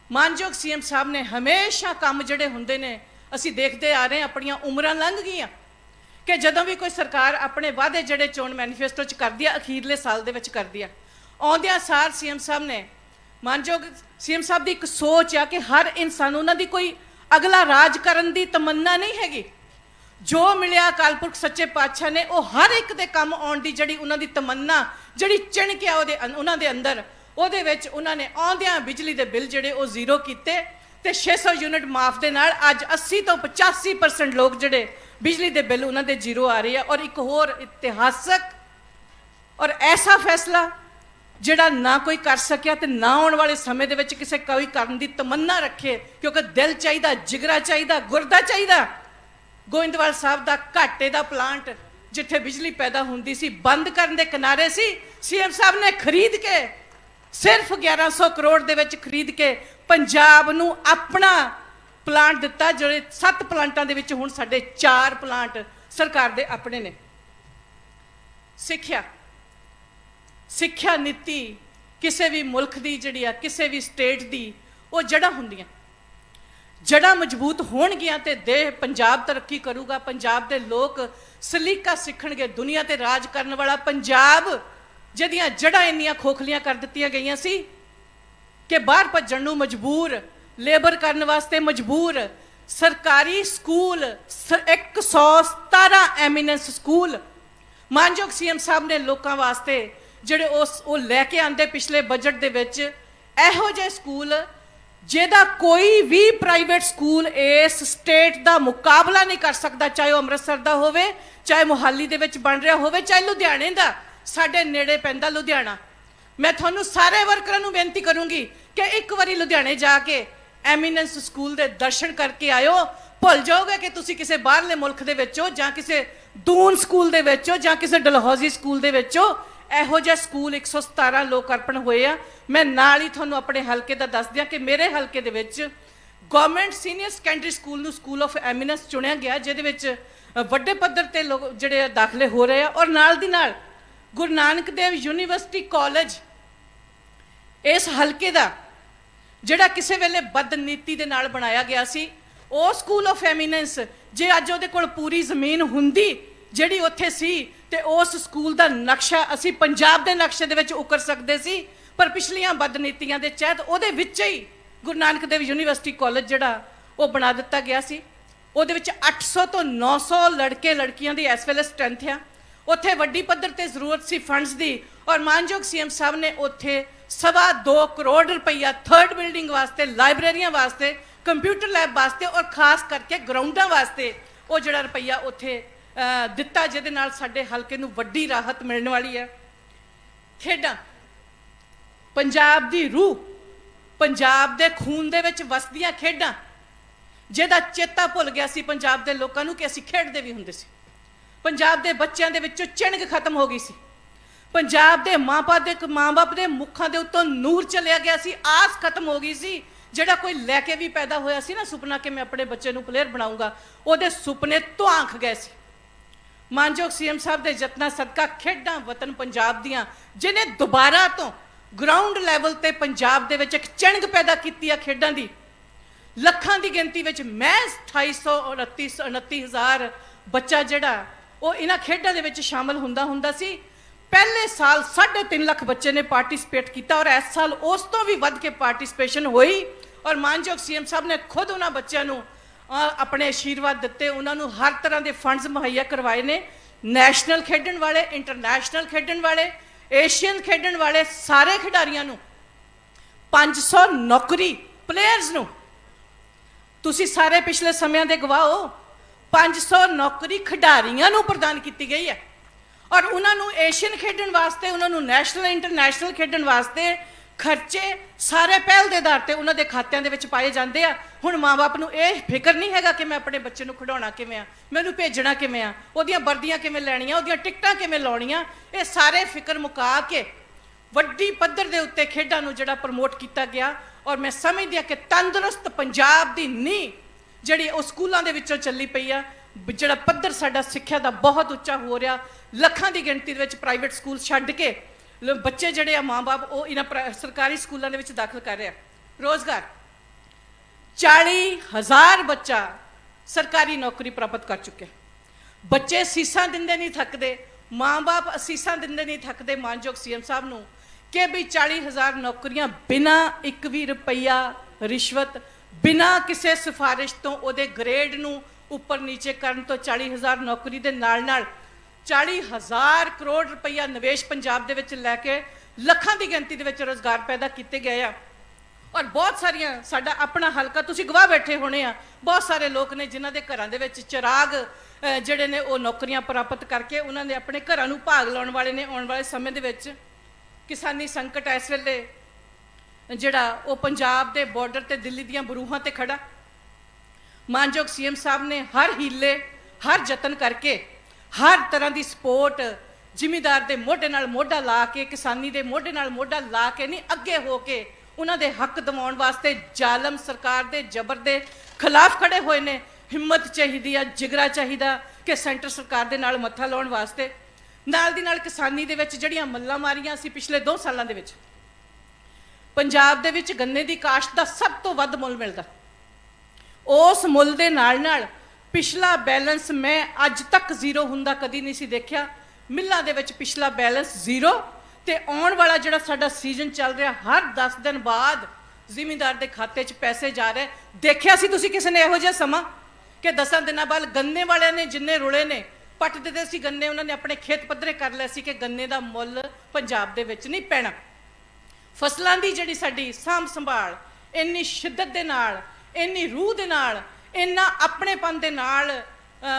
ਮਾਨਯੋਗ ਸੀਐਮ ਸਾਹਿਬ ਨੇ ਹਮੇਸ਼ਾ ਕੰਮ ਜਿਹੜੇ ਹੁੰਦੇ ਨੇ ਅਸੀਂ ਦੇਖਦੇ ਆ ਰਹੇ ਹਾਂ, ਆਪਣੀਆਂ ਉਮਰਾਂ ਲੰਘ ਗਈਆਂ ਕਿ ਜਦੋਂ ਵੀ ਕੋਈ ਸਰਕਾਰ ਆਪਣੇ ਵਾਅਦੇ ਜਿਹੜੇ ਚੋਣ ਮੈਨੀਫੈਸਟੋ ਚ ਕਰਦੀ ਆ ਅਖੀਰਲੇ ਸਾਲ ਦੇ ਵਿੱਚ ਕਰਦੀ ਆ ਆਉਂਦਿਆਂ ਸਾਰ ਸੀਐਮ ਸਾਹਿਬ ਨੇ ਮਾਨਯੋਗ ਸੀਐਮ ਸਾਹਿਬ ਦੀ ਇੱਕ ਸੋਚ ਆ ਕਿ ਹਰ ਇਨਸਾਨ ਉਹਨਾਂ ਦੀ ਕੋਈ ਅਗਲਾ ਰਾਜ ਕਰਨ ਦੀ ਤਮੰਨਾ ਨਹੀਂ ਹੈਗੀ। ਜੋ ਮਿਲਿਆ ਕਾਲਪੁਰਖ ਸੱਚੇ ਪਾਤਸ਼ਾਹ ਨੇ, ਉਹ ਹਰ ਇੱਕ ਦੇ ਕੰਮ ਆਉਣ ਦੀ ਜਿਹੜੀ ਉਹਨਾਂ ਦੀ ਤਮੰਨਾ, ਜਿਹੜੀ ਚਿਣ ਕੇ ਆ ਉਹਦੇ ਅੰ- ਉਹਨਾਂ ਦੇ ਅੰਦਰ, ਉਹਦੇ ਵਿੱਚ ਉਹਨਾਂ ਨੇ ਆਉਂਦਿਆਂ ਬਿਜਲੀ ਦੇ ਬਿੱਲ ਜਿਹੜੇ ਉਹ ਜ਼ੀਰੋ ਕੀਤੇ ਤੇ 600 ਯੂਨਿਟ ਮਾਫ ਦੇ ਨਾਲ ਅੱਜ 80 ਤੋਂ 85% ਲੋਕ ਜਿਹੜੇ ਬਿਜਲੀ ਦੇ ਬਿੱਲ ਉਹਨਾਂ ਦੇ ਜ਼ੀਰੋ ਆ ਰਹੇ ਆ ਔਰ ਇੱਕ ਹੋਰ ਇਤਿਹਾਸਕ ਔਰ ਐਸਾ ਫੈਸਲਾ ਜਿਹੜਾ ਨਾ ਕੋਈ ਕਰ ਸਕਿਆ ਤੇ ਨਾ ਆਉਣ ਵਾਲੇ ਸਮੇਂ ਦੇ ਵਿੱਚ ਕਿਸੇ ਕੋਈ ਕਰਨ ਦੀ ਤਮੰਨਾ ਰੱਖੇ, ਕਿਉਂਕਿ ਦਿਲ ਚਾਹੀਦਾ, ਜਿਗਰਾ ਚਾਹੀਦਾ, ਗੁਰਦਾ ਚਾਹੀਦਾ। ਗੋਇੰਦਵਾਲ ਸਾਹਿਬ ਦਾ ਘਾਟੇ ਦਾ ਪਲਾਂਟ ਜਿੱਥੇ ਬਿਜਲੀ ਪੈਦਾ ਹੁੰਦੀ ਸੀ, ਬੰਦ ਕਰਨ ਦੇ ਕਿਨਾਰੇ ਸੀ, ਸੀਐਮ ਸਾਹਿਬ ਨੇ ਖਰੀਦ ਕੇ, ਸਿਰਫ 1100 ਕਰੋੜ ਦੇ ਵਿੱਚ ਖਰੀਦ ਕੇ ਪੰਜਾਬ ਨੂੰ ਆਪਣਾ ਪਲਾਂਟ ਦਿੱਤਾ, ਜਿਹੜੇ 7 ਪਲਾਂਟਾਂ ਦੇ ਵਿੱਚ ਹੁਣ ਸਾਡੇ 4 ਪਲਾਂਟ ਸਰਕਾਰ ਦੇ ਆਪਣੇ ਨੇ। ਸਿੱਖਿਆ। ਸਿੱਖਿਆ ਨੀਤੀ ਕਿਸੇ ਵੀ ਮੁਲਕ ਦੀ ਜਿਹੜੀ ਆ, ਕਿਸੇ ਵੀ ਸਟੇਟ ਦੀ, ਉਹ ਜੜ੍ਹਾਂ ਹੁੰਦੀਆਂ। ਜੜ੍ਹਾਂ ਮਜ਼ਬੂਤ ਹੋਣਗੀਆਂ ਤੇ ਦੇਹ ਪੰਜਾਬ ਤਰੱਕੀ ਕਰੂਗਾ। ਪੰਜਾਬ ਦੇ ਲੋਕ ਸਲੀਕਾ ਸਿੱਖਣਗੇ। ਦੁਨੀਆ ਤੇ ਰਾਜ ਕਰਨ ਵਾਲਾ ਪੰਜਾਬ, ਜਿਹਦੀਆਂ ਜੜ੍ਹਾਂ ਇੰਨੀਆਂ ਖੋਖਲੀਆਂ ਕਰ ਦਿੱਤੀਆਂ ਗਈਆਂ ਸੀ ਕਿ ਬਾਹਰ ਭੱਜਣ ਨੂੰ ਮਜਬੂਰ, ਲੇਬਰ ਕਰਨ ਵਾਸਤੇ ਮਜਬੂਰ, ਸਰਕਾਰੀ ਸਕੂਲ, ਸ- 117 ਐਮੀਨੈਂਸ ਸਕੂਲ। ਮਾਨਯੋਗ ਸੀਐਮ ਸਾਹਿਬ ਨੇ ਲੋਕਾਂ ਵਾਸਤੇ ਜਿਹੜੇ ਉਸ, ਉਹ ਲੈ ਕੇ ਆਂਦੇ ਪਿਛਲੇ ਬਜਟ ਦੇ ਵਿੱਚ, ਇਹੋ ਜਿਹੇ ਸਕੂਲ ਜਿਹਦਾ ਕੋਈ ਵੀ ਪ੍ਰਾਈਵੇਟ ਸਕੂਲ ਇਸ ਸਟੇਟ ਦਾ ਮੁਕਾਬਲਾ ਨਹੀਂ ਕਰ ਸਕਦਾ, ਚਾਹੇ ਉਹ ਅੰਮ੍ਰਿਤਸਰ ਦਾ ਹੋਵੇ, ਚਾਹੇ ਮੁਹਾਲੀ ਦੇ ਵਿੱਚ ਬਣ ਰਿਹਾ ਹੋਵੇ, ਚਾਹੇ ਲੁਧਿਆਣੇ ਦਾ, ਸਾਡੇ ਨੇੜੇ ਪੈਂਦਾ ਲੁਧਿਆਣਾ। ਮੈਂ ਤੁਹਾਨੂੰ ਸਾਰੇ ਵਰਕਰਾਂ ਨੂੰ ਬੇਨਤੀ ਕਰੂੰਗੀ ਕਿ ਇੱਕ ਵਾਰੀ ਲੁਧਿਆਣੇ ਜਾ ਕੇ ਐਮੀਨੈਂਸ ਸਕੂਲ ਦੇ ਦਰਸ਼ਨ ਕਰਕੇ ਆਇਓ। ਭੁੱਲ ਜਾਓਗੇ ਕਿ ਤੁਸੀਂ ਕਿਸੇ ਬਾਹਰਲੇ ਮੁਲਕ ਦੇ ਵਿੱਚੋਂ ਜਾਂ ਕਿਸੇ ਦੂਨ ਸਕੂਲ ਦੇ ਵਿੱਚੋਂ ਜਾਂ ਕਿਸੇ ਡਲਹੌਜ਼ੀ ਸਕੂਲ ਦੇ ਵਿੱਚੋਂ ਇਹੋ ਜਿਹਾ ਸਕੂਲ 117 ਲੋਕ ਅਰਪਣ ਹੋਏ ਆ। ਮੈਂ ਨਾਲ ਹੀ ਤੁਹਾਨੂੰ ਆਪਣੇ ਹਲਕੇ ਦਾ ਦੱਸ ਦਿਆਂ ਕਿ ਮੇਰੇ ਹਲਕੇ ਦੇ ਵਿੱਚ ਗਵਰਨਮੈਂਟ ਸੀਨੀਅਰ ਸੈਕੰਡਰੀ ਸਕੂਲ ਨੂੰ ਸਕੂਲ ਆਫ ਐਮੀਨੈਂਸ ਚੁਣਿਆ ਗਿਆ, ਜਿਹਦੇ ਵਿੱਚ ਵੱਡੇ ਪੱਧਰ ਤੇ ਲੋਕ ਜਿਹੜੇ ਆ ਦਾਖਲੇ ਹੋ ਰਹੇ ਆ ਔਰ ਨਾਲ ਦੀ ਨਾਲ ਗੁਰੂ ਨਾਨਕ ਦੇਵ ਯੂਨੀਵਰਸਿਟੀ ਕਾਲਜ ਇਸ ਹਲਕੇ ਦਾ ਜਿਹੜਾ ਕਿਸੇ ਵੇਲੇ ਬਦਨੀਤੀ ਦੇ ਨਾਲ ਬਣਾਇਆ ਗਿਆ ਸੀ, ਉਹ ਸਕੂਲ ਆਫ ਐਮੀਨੈਂਸ ਜੇ ਅੱਜ ਉਹਦੇ ਕੋਲ ਪੂਰੀ ਜ਼ਮੀਨ ਹੁੰਦੀ ਜਿਹੜੀ ਉੱਥੇ ਸੀ ਤੇ ਉਸ ਸਕੂਲ ਦਾ ਨਕਸ਼ਾ ਅਸੀਂ ਪੰਜਾਬ ਦੇ ਨਕਸ਼ੇ ਦੇ ਵਿੱਚ ਉਕਰ ਸਕਦੇ ਸੀ, ਪਰ ਪਿਛਲੀਆਂ ਬਦਨੀਤੀਆਂ ਦੇ ਚਹਿਤ ਉਹਦੇ ਵਿੱਚ ਹੀ ਗੁਰੂ ਨਾਨਕ ਦੇਵ ਯੂਨੀਵਰਸਿਟੀ ਕਾਲਜ ਜਿਹੜਾ ਉਹ ਬਣਾ ਦਿੱਤਾ ਗਿਆ ਸੀ। ਉਹਦੇ ਵਿੱਚ 800 ਤੋਂ 900 ਲੜਕੇ ਲੜਕੀਆਂ ਦੀ ਇਸ ਵੇਲੇ ਸਟਰੈਂਥ ਆ। ਉੱਥੇ ਵੱਡੀ ਪੱਧਰ ਤੇ ਜ਼ਰੂਰਤ ਸੀ ਫੰਡਸ ਦੀ ਔਰ ਮਾਨਯੋਗ ਸੀਐਮ ਸਾਹਿਬ ਨੇ ਉੱਥੇ ਸਵਾ 2 ਕਰੋੜ ਰੁਪਈਆ ਥਰਡ ਬਿਲਡਿੰਗ ਵਾਸਤੇ ਲਾਇਬ੍ਰੇਰੀਆਂ ਵਾਸਤੇ ਕੰਪਿਊਟਰ ਲੈਬ ਵਾਸਤੇ ਔਰ ਖਾਸ ਕਰਕੇ ਗਰਾਊਂਡਾਂ ਵਾਸਤੇ ਉਹ ਜਿਹੜਾ ਰੁਪਈਆ ਉੱਥੇ ਦਿੱਤਾ ਜਿਹਦੇ ਨਾਲ ਸਾਡੇ ਹਲਕੇ ਨੂੰ ਵੱਡੀ ਰਾਹਤ ਮਿਲਣ ਵਾਲੀ ਹੈ। ਖੇਡਾਂ। ਪੰਜਾਬ ਦੀ ਰੂਹ ਪੰਜਾਬ ਦੇ ਖੂਨ ਦੇ ਵਿੱਚ ਵਸਦੀਆਂ ਖੇਡਾਂ, ਜਿਹਦਾ ਚੇਤਾ ਭੁੱਲ ਗਿਆ ਸੀ ਪੰਜਾਬ ਦੇ ਲੋਕਾਂ ਨੂੰ ਕਿ ਅਸੀਂ ਖੇਡਦੇ ਵੀ ਹੁੰਦੇ ਸੀ। ਪੰਜਾਬ ਦੇ ਬੱਚਿਆਂ ਦੇ ਵਿੱਚੋਂ ਚਿਣਗ ਖਤਮ ਹੋ ਗਈ ਸੀ। ਪੰਜਾਬ ਦੇ ਮਾਪੇ ਦੇ ਮਾਂ-ਬਾਪ ਦੇ ਮੁੱਖਾਂ ਦੇ ਉੱਤੋਂ ਨੂਰ ਚਲਿਆ ਗਿਆ ਸੀ, ਆਸ ਖਤਮ ਹੋ ਗਈ ਸੀ। ਜਿਹੜਾ ਕੋਈ ਲੈ ਕੇ ਵੀ ਪੈਦਾ ਹੋਇਆ ਸੀ ਨਾ ਸੁਪਨਾ ਕਿ ਮੈਂ ਆਪਣੇ ਬੱਚੇ ਨੂੰ ਪਲੇਅਰ ਬਣਾਉਂਗਾ ਉਹਦੇ ਸੁਪਨੇ ਧੁਆਂਖ ਗਏ ਸੀ। ਮਾਨਯੋਗ ਸੀਐਮ ਸਾਹਿਬ ਦੇ ਯਤਨਾਂ ਸਦਕਾ ਖੇਡਾਂ ਵਤਨ ਪੰਜਾਬ ਦੀਆਂ, ਜਿਨੇ ਦੁਬਾਰਾ ਤੋਂ ਗਰਾਊਂਡ ਲੈਵਲ ਤੇ ਪੰਜਾਬ ਦੇ ਵਿੱਚ ਇੱਕ ਚਿਣਗ ਪੈਦਾ ਕੀਤੀ ਆ ਖੇਡਾਂ ਦੀ। ਲੱਖਾਂ ਦੀ ਗਿਣਤੀ ਵਿੱਚ ਮਹਿਜ਼ 2829 29000 ਬੱਚਾ ਜਿਹੜਾ, ਉਹ ਇਹਨਾਂ ਖੇਡਾਂ ਦੇ ਵਿੱਚ ਸ਼ਾਮਲ ਹੁੰਦਾ ਹੁੰਦਾ ਸੀ। ਪਹਿਲੇ ਸਾਲ 3.5 ਲੱਖ ਬੱਚੇ ਨੇ ਪਾਰਟਿਸਿਪੇਟ ਕੀਤਾ ਔਰ ਇਸ ਸਾਲ ਉਸ ਤੋਂ ਵੀ ਵੱਧ ਕੇ ਪਾਰਟਿਸਿਪੇਸ਼ਨ ਹੋਈ। ਔਰ ਮਾਨਯੋਗ ਸੀਐਮ ਸਾਹਿਬ ਨੇ ਖੁਦ ਉਹਨਾਂ ਬੱਚਿਆਂ ਨੂੰ ਆਪਣੇ ਆਸ਼ੀਰਵਾਦ ਦਿੱਤੇ, ਉਹਨਾਂ ਨੂੰ ਹਰ ਤਰ੍ਹਾਂ ਦੇ ਫੰਡਸ ਮੁਹੱਈਆ ਕਰਵਾਏ ਨੇ। ਨੈਸ਼ਨਲ ਖੇਡਣ ਵਾਲੇ ਇੰਟਰਨੈਸ਼ਨਲ ਖੇਡਣ ਵਾਲੇ ਏਸ਼ੀਅਨ ਖੇਡਣ ਵਾਲੇ ਸਾਰੇ ਖਿਡਾਰੀਆਂ ਨੂੰ 500 ਨੌਕਰੀ ਪਲੇਅਰਸ ਨੂੰ। ਤੁਸੀਂ ਸਾਰੇ ਪਿਛਲੇ ਸਮਿਆਂ ਦੇ ਗਵਾਹ ਹੋ 500 ਨੌਕਰੀ ਖਿਡਾਰੀਆਂ ਨੂੰ ਪ੍ਰਦਾਨ ਕੀਤੀ ਗਈ ਹੈ। ਔਰ ਉਹਨਾਂ ਨੂੰ ਏਸ਼ੀਅਨ ਖੇਡਣ ਵਾਸਤੇ, ਉਹਨਾਂ ਨੂੰ ਨੈਸ਼ਨਲ ਇੰਟਰਨੈਸ਼ਨਲ ਖੇਡਣ ਵਾਸਤੇ ਖਰਚੇ ਸਾਰੇ ਪਹਿਲ ਦੇ ਆਧਾਰ ਤੇ ਉਹਨਾਂ ਦੇ ਖਾਤਿਆਂ ਦੇ ਵਿੱਚ ਪਾਏ ਜਾਂਦੇ ਆ। ਹੁਣ ਮਾਪੇ ਨੂੰ ਇਹ ਫਿਕਰ ਨਹੀਂ ਹੈਗਾ ਕਿ ਮੈਂ ਆਪਣੇ ਬੱਚੇ ਨੂੰ ਖਿਡਾਉਣਾ ਕਿਵੇਂ ਆ, ਮੈਨੂੰ ਭੇਜਣਾ ਕਿਵੇਂ ਆ, ਉਹਦੀਆਂ ਵਰਦੀਆਂ ਕਿਵੇਂ ਲੈਣੀਆਂ, ਉਹਦੀਆਂ ਟਿਕਟਾਂ ਕਿਵੇਂ ਲਾਉਣੀਆਂ, ਇਹ ਸਾਰੇ ਫਿਕਰ ਮੁਕਾ ਕੇ ਵੱਡੀ ਪੱਧਰ ਦੇ ਉੱਤੇ ਖੇਡਾਂ ਨੂੰ ਜਿਹੜਾ ਪ੍ਰਮੋਟ ਕੀਤਾ ਗਿਆ ਔਰ ਮੈਂ ਸਮਝਦੀ ਹਾਂ ਕਿ ਤੰਦਰੁਸਤ ਪੰਜਾਬ ਦੀ ਨੀਂਹ ਜਿਹੜੀ ਉਹ ਸਕੂਲਾਂ ਦੇ ਵਿੱਚੋਂ ਚੱਲੀ ਪਈ ਆ। ਜਿਹੜਾ ਪੱਧਰ ਸਾਡਾ ਸਿੱਖਿਆ ਦਾ ਬਹੁਤ ਉੱਚਾ ਹੋ ਰਿਹਾ। ਲੱਖਾਂ ਦੀ ਗਿਣਤੀ ਦੇ ਵਿੱਚ ਪ੍ਰਾਈਵੇਟ ਸਕੂਲ ਛੱਡ ਕੇ ਲ- ਬੱਚੇ ਜਿਹੜੇ ਆ, ਮਾਂ-ਬਾਪ, ਉਹ ਇਹਨਾਂ ਪ੍ਰਾ- ਸਰਕਾਰੀ ਸਕੂਲਾਂ ਦੇ ਵਿੱਚ ਦਾਖਲ ਕਰ ਰਿਹਾ ਰੋਜ਼ਗਾਰ। 40000 ਬੱਚਾ ਸਰਕਾਰੀ ਨੌਕਰੀ ਪ੍ਰਾਪਤ ਕਰ ਚੁੱਕਿਆ। ਬੱਚੇ ਸੀਸਾਂ ਦਿੰਦੇ ਨਹੀਂ ਥੱਕਦੇ। ਮਾਂ-ਬਾਪ ਅਸੀਸਾਂ ਦਿੰਦੇ ਨਹੀਂ ਥੱਕਦੇ। ਮਾਨਯੋਗ ਸੀਐਮ ਸਾਹਿਬ ਨੂੰ ਕਿ ਵੀ 40000 ਨੌਕਰੀਆਂ ਬਿਨਾ ਇੱਕ ਵੀ ਰੁਪਈਆ ਰਿਸ਼ਵਤ, ਬਿਨਾ ਕਿਸੇ ਸਿਫਾਰਿਸ਼ ਤੋਂ ਉਹਦੇ ਗ੍ਰੇਡ ਨੂੰ ਉੱਪਰ ਨੀਚੇ ਕਰਨ ਤੋਂ 40000 ਨੌਕਰੀ ਦੇ ਨਾਲ ਨਾਲ 40000 ਕਰੋੜ ਰੁਪਈਆ ਨਿਵੇਸ਼ ਪੰਜਾਬ ਦੇ ਵਿੱਚ ਲੈ ਕੇ ਲੱਖਾਂ ਦੀ ਗਿਣਤੀ ਦੇ ਵਿੱਚ ਰੋਜ਼ਗਾਰ ਪੈਦਾ ਕੀਤੇ ਗਏ ਆ। ਔਰ ਬਹੁਤ ਸਾਰੀਆਂ ਸਾਡਾ ਆਪਣਾ ਹਲਕਾ, ਤੁਸੀਂ ਗਵਾਹ ਬੈਠੇ ਹੋਣੇ ਆ, ਬਹੁਤ ਸਾਰੇ ਲੋਕ ਨੇ ਜਿਨ੍ਹਾਂ ਦੇ ਘਰਾਂ ਦੇ ਵਿੱਚ ਚਿਰਾਗ ਜਿਹੜੇ ਨੇ ਉਹ ਨੌਕਰੀਆਂ ਪ੍ਰਾਪਤ ਕਰਕੇ ਉਹਨਾਂ ਦੇ ਆਪਣੇ ਘਰਾਂ ਨੂੰ ਭਾਗ ਲਾਉਣ ਵਾਲੇ ਨੇ ਆਉਣ ਵਾਲੇ ਸਮੇਂ ਦੇ ਵਿੱਚ। ਕਿਸਾਨੀ ਸੰਕਟ ਇਸ ਵੇਲੇ, ਜਿਹੜਾ ਉਹ ਪੰਜਾਬ ਦੇ ਬਾਰਡਰ ਤੇ ਦਿੱਲੀ ਦੀਆਂ ਬਰੂਹਾਂ ਤੇ ਖੜਾ। ਮਾਨਯੋਗ ਸੀਐਮ ਸਾਹਿਬ ਨੇ ਹਰ ਹੀਲੇ, ਹਰ ਯਤਨ ਕਰਕੇ ਹਰ ਤਰ੍ਹਾਂ ਦੀ ਸਪੋਰਟ ਜ਼ਿਮੀਦਾਰ ਦੇ ਮੋਢੇ ਨਾਲ ਮੋਢਾ ਲਾ ਕੇ, ਕਿਸਾਨੀ ਦੇ ਮੋਢੇ ਨਾਲ ਮੋਢਾ ਲਾ ਕੇ ਨਹੀਂ, ਅੱਗੇ ਹੋ ਕੇ ਉਹਨਾਂ ਦੇ ਹੱਕ ਦਿਵਾਉਣ ਵਾਸਤੇ ਜ਼ਾਲਮ ਸਰਕਾਰ ਦੇ, ਜ਼ਬਰ ਦੇ ਖਿਲਾਫ ਖੜੇ ਹੋਏ ਨੇ। ਹਿੰਮਤ ਚਾਹੀਦੀ ਆ, ਜਿਗਰਾ ਚਾਹੀਦਾ ਕਿ ਸੈਂਟਰ ਸਰਕਾਰ ਦੇ ਨਾਲ ਮੱਥਾ ਲਾਉਣ ਵਾਸਤੇ। ਨਾਲ ਦੀ ਨਾਲ ਕਿਸਾਨੀ ਦੇ ਵਿੱਚ ਜਿਹੜੀਆਂ ਮੱਲਾਂ ਮਾਰੀਆਂ ਸੀ ਪਿਛਲੇ 2 ਸਾਲਾਂ ਦੇ ਵਿੱਚ, ਪੰਜਾਬ ਦੇ ਵਿੱਚ ਗੰਨੇ ਦੀ ਕਾਸ਼ਤ ਦਾ ਸਭ ਤੋਂ ਵੱਧ ਮੁੱਲ ਮਿਲਦਾ। ਉਸ ਮੁੱਲ ਦੇ ਨਾਲ ਨਾਲ ਪਿਛਲਾ ਬੈਲੈਂਸ ਮੈਂ ਅੱਜ ਤੱਕ ਜ਼ੀਰੋ ਹੁੰਦਾ ਕਦੀ ਨਹੀਂ ਸੀ ਦੇਖਿਆ। ਮਿੱਲਾਂ ਦੇ ਵਿੱਚ ਪਿਛਲਾ ਬੈਲੈਂਸ ਜ਼ੀਰੋ ਤੇ ਆਉਣ ਵਾਲਾ ਜਿਹੜਾ ਸਾਡਾ ਸੀਜ਼ਨ ਚੱਲ ਰਿਹਾ, ਹਰ 10 ਦਿਨ ਬਾਅਦ ਜ਼ਿਮੀਂਦਾਰ ਦੇ ਖਾਤੇ 'ਚ ਪੈਸੇ ਜਾ ਰਹੇ। ਦੇਖਿਆ ਸੀ ਤੁਸੀਂ ਕਿਸੇ ਨੇ ਇਹੋ ਜਿਹਾ ਸਮਾਂ ਕਿ 10 ਦਿਨਾਂ ਬਾਅਦ ਗੰਨੇ ਵਾਲਿਆਂ ਨੇ ਜਿੰਨੇ ਰੁਲੇ ਨੇ, ਪੱਟ ਦਿੱਤੇ ਸੀ ਗੰਨੇ, ਉਹਨਾਂ ਨੇ ਆਪਣੇ ਖੇਤ ਪੱਧਰੇ ਕਰ ਲਏ ਸੀ ਕਿ ਗੰਨੇ ਦਾ ਮੁੱਲ ਪੰਜਾਬ ਦੇ ਵਿੱਚ ਨਹੀਂ ਪੈਣਾ। ਫਸਲਾਂ ਦੀ ਜਿਹੜੀ ਸਾਡੀ ਸਾਂਭ ਸੰਭਾਲ, ਇੰਨੀ ਸ਼ਿੱਦਤ ਦੇ ਨਾਲ, ਇੰਨੀ ਰੂਹ ਦੇ ਨਾਲ ਇੰਨਾ ਆਪਣੇਪਨ ਦੇ ਨਾਲ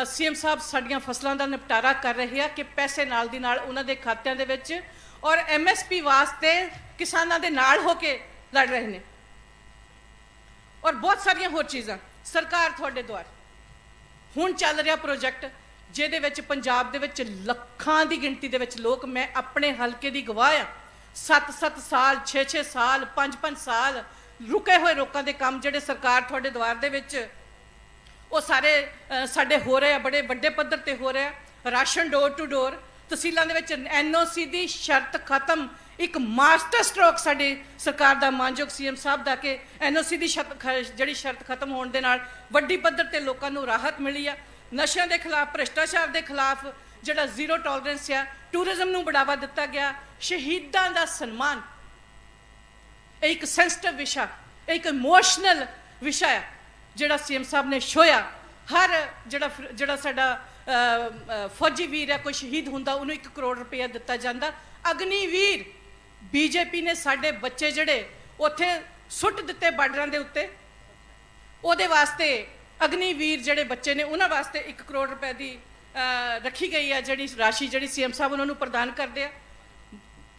ਸੀਐਮ ਸਾਹਿਬ ਸਾਡੀਆਂ ਫਸਲਾਂ ਦਾ ਨਿਪਟਾਰਾ ਕਰ ਰਹੇ ਆ ਕਿ ਪੈਸੇ ਨਾਲ ਦੀ ਨਾਲ ਉਹਨਾਂ ਦੇ ਖਾਤਿਆਂ ਦੇ ਵਿੱਚ ਔਰ ਐਮਐਸਪੀ ਵਾਸਤੇ ਕਿਸਾਨਾਂ ਦੇ ਨਾਲ ਹੋ ਕੇ ਲੜ ਰਹੇ ਨੇ। ਔਰ ਬਹੁਤ ਸਾਰੀਆਂ ਹੋਰ ਚੀਜ਼ਾਂ। ਸਰਕਾਰ ਤੁਹਾਡੇ ਦੁਆਰ। ਹੁਣ ਚੱਲ ਰਿਹਾ ਪ੍ਰੋਜੈਕਟ, ਜਿਹਦੇ ਵਿੱਚ ਪੰਜਾਬ ਦੇ ਵਿੱਚ ਲੱਖਾਂ ਦੀ ਗਿਣਤੀ ਦੇ ਵਿੱਚ ਲੋਕ, ਮੈਂ ਆਪਣੇ ਹਲਕੇ ਦੀ ਗਵਾਹ ਆ। 7-7 ਸਾਲ 6-6 ਸਾਲ 5-5 ਸਾਲ ਰੁਕੇ ਹੋਏ ਲੋਕਾਂ ਦੇ ਕੰਮ ਜਿਹੜੇ ਸਰਕਾਰ ਤੁਹਾਡੇ ਦੁਆਰ ਦੇ ਵਿੱਚ ਉਹ ਸਾਰੇ ਸਾਡੇ ਹੋ ਰਹੇ ਆ, ਬੜੇ ਵੱਡੇ ਪੱਧਰ ਤੇ ਹੋ ਰਹੇ ਆ। ਰਾਸ਼ਨ ਡੋਰ ਟੂ ਡੋਰ ਤਹਿਸੀਲਾਂ ਦੇ ਵਿੱਚ ਐਨਓਸੀ ਦੀ ਸ਼ਰਤ ਖਤਮ। ਇੱਕ ਮਾਸਟਰ ਸਟ੍ਰੋਕ ਸਾਡੇ ਸਰਕਾਰ ਦਾ, ਮਾਨਯੋਗ ਸੀਐਮ ਸਾਹਿਬ ਦਾ ਕਿ ਐਨਓਸੀ ਦੀ ਸ਼ਰਤ ਜਿਹੜੀ ਸ਼ਰਤ ਖਤਮ ਹੋਣ ਦੇ ਨਾਲ ਵੱਡੀ ਪੱਧਰ ਤੇ ਲੋਕਾਂ ਨੂੰ ਰਾਹਤ ਮਿਲੀ ਆ। ਨਸ਼ਿਆਂ ਦੇ ਖਿਲਾਫ, ਭ੍ਰਿਸ਼ਟਾਚਾਰ ਦੇ ਖਿਲਾਫ ਜਿਹੜਾ ਜ਼ੀਰੋ ਟੋਲਰੈਂਸ ਆ, ਟੂਰਿਜ਼ਮ ਨੂੰ ਬੜਾਵਾ ਦਿੱਤਾ ਗਿਆ। ਸ਼ਹੀਦਾਂ ਦਾ ਸਨਮਾਨ, ਇਹ ਇੱਕ ਸੈਂਸਿਟਿਵ ਵਿਸ਼ਾ, ਇਹ ਇੱਕ ਇਮੋਸ਼ਨਲ ਵਿਸ਼ਾ ਹੈ ਜਿਹੜਾ ਸੀਐਮ ਸਾਹਿਬ ਨੇ ਛੋਇਆ ਹਰ ਜਿਹੜਾ ਫਿਰ- ਜਿਹੜਾ ਸਾਡਾ ਫੌਜੀ ਵੀਰ ਹੈ, ਕੋਈ ਸ਼ਹੀਦ ਹੁੰਦਾ, ਉਹਨੂੰ 1 ਕਰੋੜ ਰੁਪਇਆ ਦਿੱਤਾ ਜਾਂਦਾ। ਅਗਨੀਵੀਰ, ਬੀਜੇਪੀ ਨੇ ਸਾਡੇ ਬੱਚੇ ਜਿਹੜੇ, ਉੱਥੇ ਸੁੱਟ ਦਿੱਤੇ ਬਾਰਡਰਾਂ ਦੇ ਉੱਤੇ। ਉਹਦੇ ਵਾਸਤੇ ਅਗਨੀਵੀਰ ਜਿਹੜੇ ਬੱਚੇ ਨੇ, ਉਹਨਾਂ ਵਾਸਤੇ 1 ਕਰੋੜ ਰੁਪਏ ਦੀ ਰੱਖੀ ਗਈ ਹੈ, ਜਿਹੜੀ ਰਾਸ਼ੀ ਜਿਹੜੀ ਸੀਐਮ ਸਾਹਿਬ ਉਹਨਾਂ ਨੂੰ ਪ੍ਰਦਾਨ ਕਰਦੇ ਆ।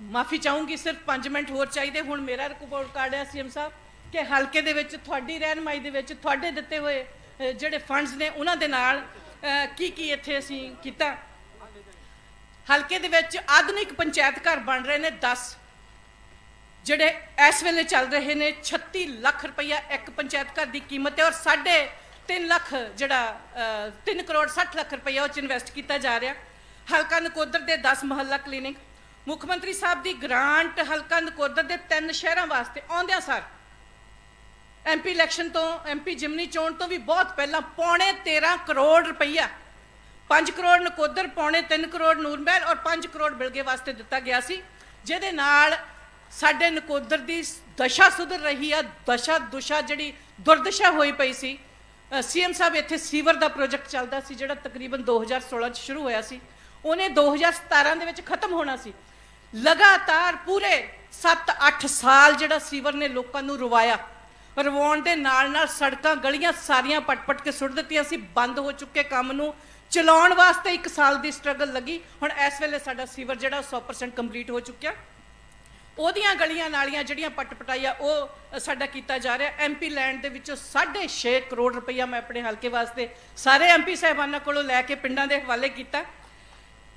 ਮਾਫੀ ਚਾਹੂੰਗੀ, ਸਿਰਫ 5 ਮਿੰਟ ਹੋਰ ਚਾਹੀਦੇ, ਹੁਣ ਮੇਰਾ ਰਿਪੋਰਟ ਕਾਰਡ ਹੈ ਸੀਐਮ ਸਾਹਿਬ। ਕਿ ਹਲਕੇ ਦੇ ਵਿੱਚ, ਤੁਹਾਡੀ ਰਹਿਨਮਾਈ ਦੇ ਵਿੱਚ, ਤੁਹਾਡੇ ਦਿੱਤੇ ਹੋਏ ਜਿਹੜੇ ਫੰਡਸ ਨੇ, ਉਹਨਾਂ ਦੇ ਨਾਲ ਕੀ ਕੀ ਇੱਥੇ ਅਸੀਂ ਕੀਤਾ? ਹਲਕੇ ਦੇ ਵਿੱਚ ਆਧੁਨਿਕ ਪੰਚਾਇਤ ਘਰ ਬਣ ਰਹੇ ਨੇ 10 ਜਿਹੜੇ ਇਸ ਵੇਲੇ ਚੱਲ ਰਹੇ ਨੇ 36 ਲੱਖ ਰੁਪਈਆ ਇੱਕ ਪੰਚਾਇਤ ਘਰ ਦੀ ਕੀਮਤ ਹੈ ਔਰ ਸਾਢੇ 3 ਲੱਖ ਜਿਹੜਾ 3 ਕਰੋੜ 60 ਲੱਖ ਰੁਪਈਆ ਉਹ ਚ ਇਨਵੈਸਟ ਕੀਤਾ ਜਾ ਰਿਹਾ। ਹਲਕਾ ਨਕੋਦਰ ਦੇ 10 ਮਹੱਲਾ ਕਲੀਨਿਕ। ਮੁੱਖ ਮੰਤਰੀ ਸਾਹਿਬ ਦੀ ਗ੍ਰਾਂਟ ਹਲਕਾ ਨਕੋਦਰ ਦੇ ਤਿੰਨ ਸ਼ਹਿਰਾਂ ਵਾਸਤੇ ਆਉਂਦਿਆਂ ਸਰ ਐਮਪੀ ਇਲੈਕਸ਼ਨ ਤੋਂ ਐਮਪੀ ਜਿਮਨੀ ਚੋਣ ਤੋਂ ਵੀ ਬਹੁਤ ਪਹਿਲਾਂ ਪੌਣੇ 13 ਕਰੋੜ ਰੁਪਈਆ 5 ਕਰੋੜ ਨਕੋਦਰ, ਪੌਣੇ 3 ਕਰੋੜ ਨੂਰਮਹਿਲ ਔਰ 5 ਕਰੋੜ ਬਿਲਗੇ ਵਾਸਤੇ ਦਿੱਤਾ ਗਿਆ ਸੀ, ਜਿਹਦੇ ਨਾਲ ਸਾਡੇ ਨਕੋਦਰ ਦੀ ਦਸ਼ਾ ਸੁਧਰ ਰਹੀ ਆ, ਦਸ਼ਾ ਦੁਸ਼ਾ ਜਿਹੜੀ ਦੁਰਦਸ਼ਾ ਹੋਈ ਪਈ ਸੀ ਸੀਐਮ ਸਾਹਿਬ ਇੱਥੇ ਸੀਵਰ ਦਾ ਪ੍ਰੋਜੈਕਟ ਚੱਲਦਾ ਸੀ, ਜਿਹੜਾ ਤਕਰੀਬਨ 2016 ਚ ਸ਼ੁਰੂ ਹੋਇਆ ਸੀ, ਉਹਨੇ 2017 ਦੇ ਵਿੱਚ ਖਤਮ ਹੋਣਾ ਸੀ, ਲਗਾਤਾਰ ਪੂਰੇ 7-8 ਸਾਲ ਜਿਹੜਾ ਸੀਵਰ ਨੇ ਲੋਕਾਂ ਨੂੰ ਰਵਾਇਆ ਰਵਾਉਣ ਦੇ ਨਾਲ ਨਾਲ ਸੜਕਾਂ ਗਲੀਆਂ ਸਾਰੀਆਂ ਪਟ-ਪਟ ਕੇ ਸੁੱਟ ਦਿੱਤੀਆਂ ਸੀ, ਬੰਦ ਹੋ ਚੁੱਕੇ ਕੰਮ ਨੂੰ। ਚਲਾਉਣ ਵਾਸਤੇ 1 ਸਾਲ ਦੀ ਸਟਰਗਲ ਲੱਗੀ। ਹੁਣ ਇਸ ਵੇਲੇ ਸਾਡਾ ਸੀਵਰ ਜਿਹੜਾ 100% ਕੰਪਲੀਟ ਹੋ ਚੁੱਕਿਆ। ਉਹਦੀਆਂ ਗਲੀਆਂ ਨਾਲੀਆਂ ਜਿਹੜੀਆਂ ਪਟ-ਪਟਾਈਆ ਉਹ ਸਾਡਾ ਕੀਤਾ ਜਾ ਰਿਹਾ। ਐਮਪੀ ਲੈਂਡ ਦੇ ਵਿੱਚੋਂ 6.5 ਕਰੋੜ ਰੁਪਈਆ ਮੈਂ ਆਪਣੇ ਹਲਕੇ ਵਾਸਤੇ ਸਾਰੇ ਐਮਪੀ ਸਾਹਿਬਾਨਾਂ ਕੋਲੋਂ ਲੈ ਕੇ ਪਿੰਡਾਂ ਦੇ ਹਵਾਲੇ ਕੀਤਾ।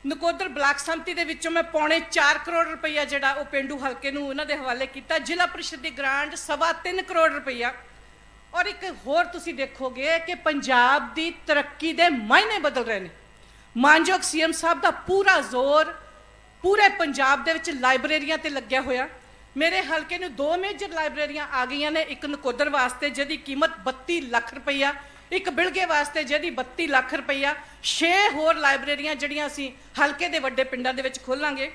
ਨਕੋਦਰ ਬਲਾਕ ਸੰਮਤੀ ਦੇ ਵਿੱਚੋਂ ਮੈਂ ਪੌਣੇ 4 ਕਰੋੜ ਰੁਪਈਆ ਜਿਹੜਾ ਉਹ ਪਿੰਡੂ ਹਲਕੇ ਨੂੰ ਉਹਨਾਂ ਦੇ ਹਵਾਲੇ ਕੀਤਾ। ਜ਼ਿਲ੍ਹਾ ਪ੍ਰੀਸ਼ਦ ਦੀ ਗ੍ਰਾਂਟ ਸਵਾ 3 ਕਰੋੜ ਰੁਪਈਆ। ਔਰ ਇੱਕ ਹੋਰ ਤੁਸੀਂ ਦੇਖੋਗੇ ਕਿ ਪੰਜਾਬ ਦੀ ਤਰੱਕੀ ਦੇ ਮਾਇਨੇ ਬਦਲ ਰਹੇ ਨੇ। ਮਾਨਯੋਗ ਸੀਐਮ ਸਾਹਿਬ ਦਾ ਪੂਰਾ ਜ਼ੋਰ ਪੂਰੇ ਪੰਜਾਬ ਦੇ ਵਿੱਚ ਲਾਇਬ੍ਰੇਰੀਆਂ ਤੇ ਲੱਗਿਆ ਹੋਇਆ। ਮੇਰੇ ਹਲਕੇ ਨੂੰ ਦੋ ਮੇਜਰ ਲਾਇਬ੍ਰੇਰੀਆਂ ਆ ਗਈਆਂ ਨੇ, ਇੱਕ ਨਕੋਦਰ ਵਾਸਤੇ, ਜਿਹਦੀ ਕੀਮਤ 32 ਲੱਖ ਰੁਪਈਆ। ਇੱਕ ਬਿਲਗੇ ਵਾਸਤੇ ਜਿਹਦੀ 32 ਲੱਖ ਰੁਪਈਆ 6 ਹੋਰ ਲਾਇਬ੍ਰੇਰੀਆਂ ਜਿਹੜੀਆਂ ਅਸੀਂ ਹਲਕੇ ਦੇ ਵੱਡੇ ਪਿੰਡਾਂ ਦੇ ਵਿੱਚ ਖੋਲਾਂਗੇ।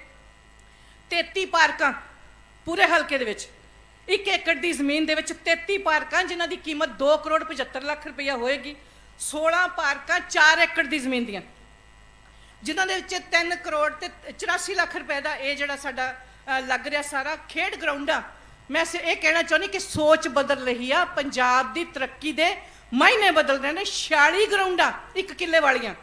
33 ਪਾਰਕਾਂ ਪੂਰੇ ਹਲਕੇ ਦੇ ਵਿੱਚ। 1 ਏਕੜ ਦੀ ਜ਼ਮੀਨ ਦੇ ਵਿੱਚ 33 ਪਾਰਕਾਂ, ਜਿਨ੍ਹਾਂ ਦੀ ਕੀਮਤ 2 ਕਰੋੜ 75 ਲੱਖ ਰੁਪਈਆ ਹੋਏਗੀ। 16 ਪਾਰਕਾਂ 4 ਏਕੜ ਦੀ ਜ਼ਮੀਨ ਦੀਆਂ। ਜਿਨ੍ਹਾਂ ਦੇ ਵਿੱਚ 3 ਕਰੋੜ ਤੇ 84 ਲੱਖ ਰੁਪਏ ਦਾ ਇਹ ਜਿਹੜਾ ਸਾਡਾ ਲੱਗ ਰਿਹਾ ਸਾਰਾ ਖੇਡ ਗਰਾਊਂਡਾਂ। ਮੈਂ ਸੇ, ਇਹ ਕਹਿਣਾ ਚਾਹੁੰਦੀ ਕਿ ਸੋਚ ਬਦਲ ਰਹੀ ਆ। ਪੰਜਾਬ ਦੀ ਤਰੱਕੀ ਦੇ ਮਹੀਨੇ ਬਦਲਦੇ ਨੇ 46 ਗਰਾਊਂਡਾਂ, ਇੱਕ ਕਿੱਲੇ ਵਾਲੀਆਂ।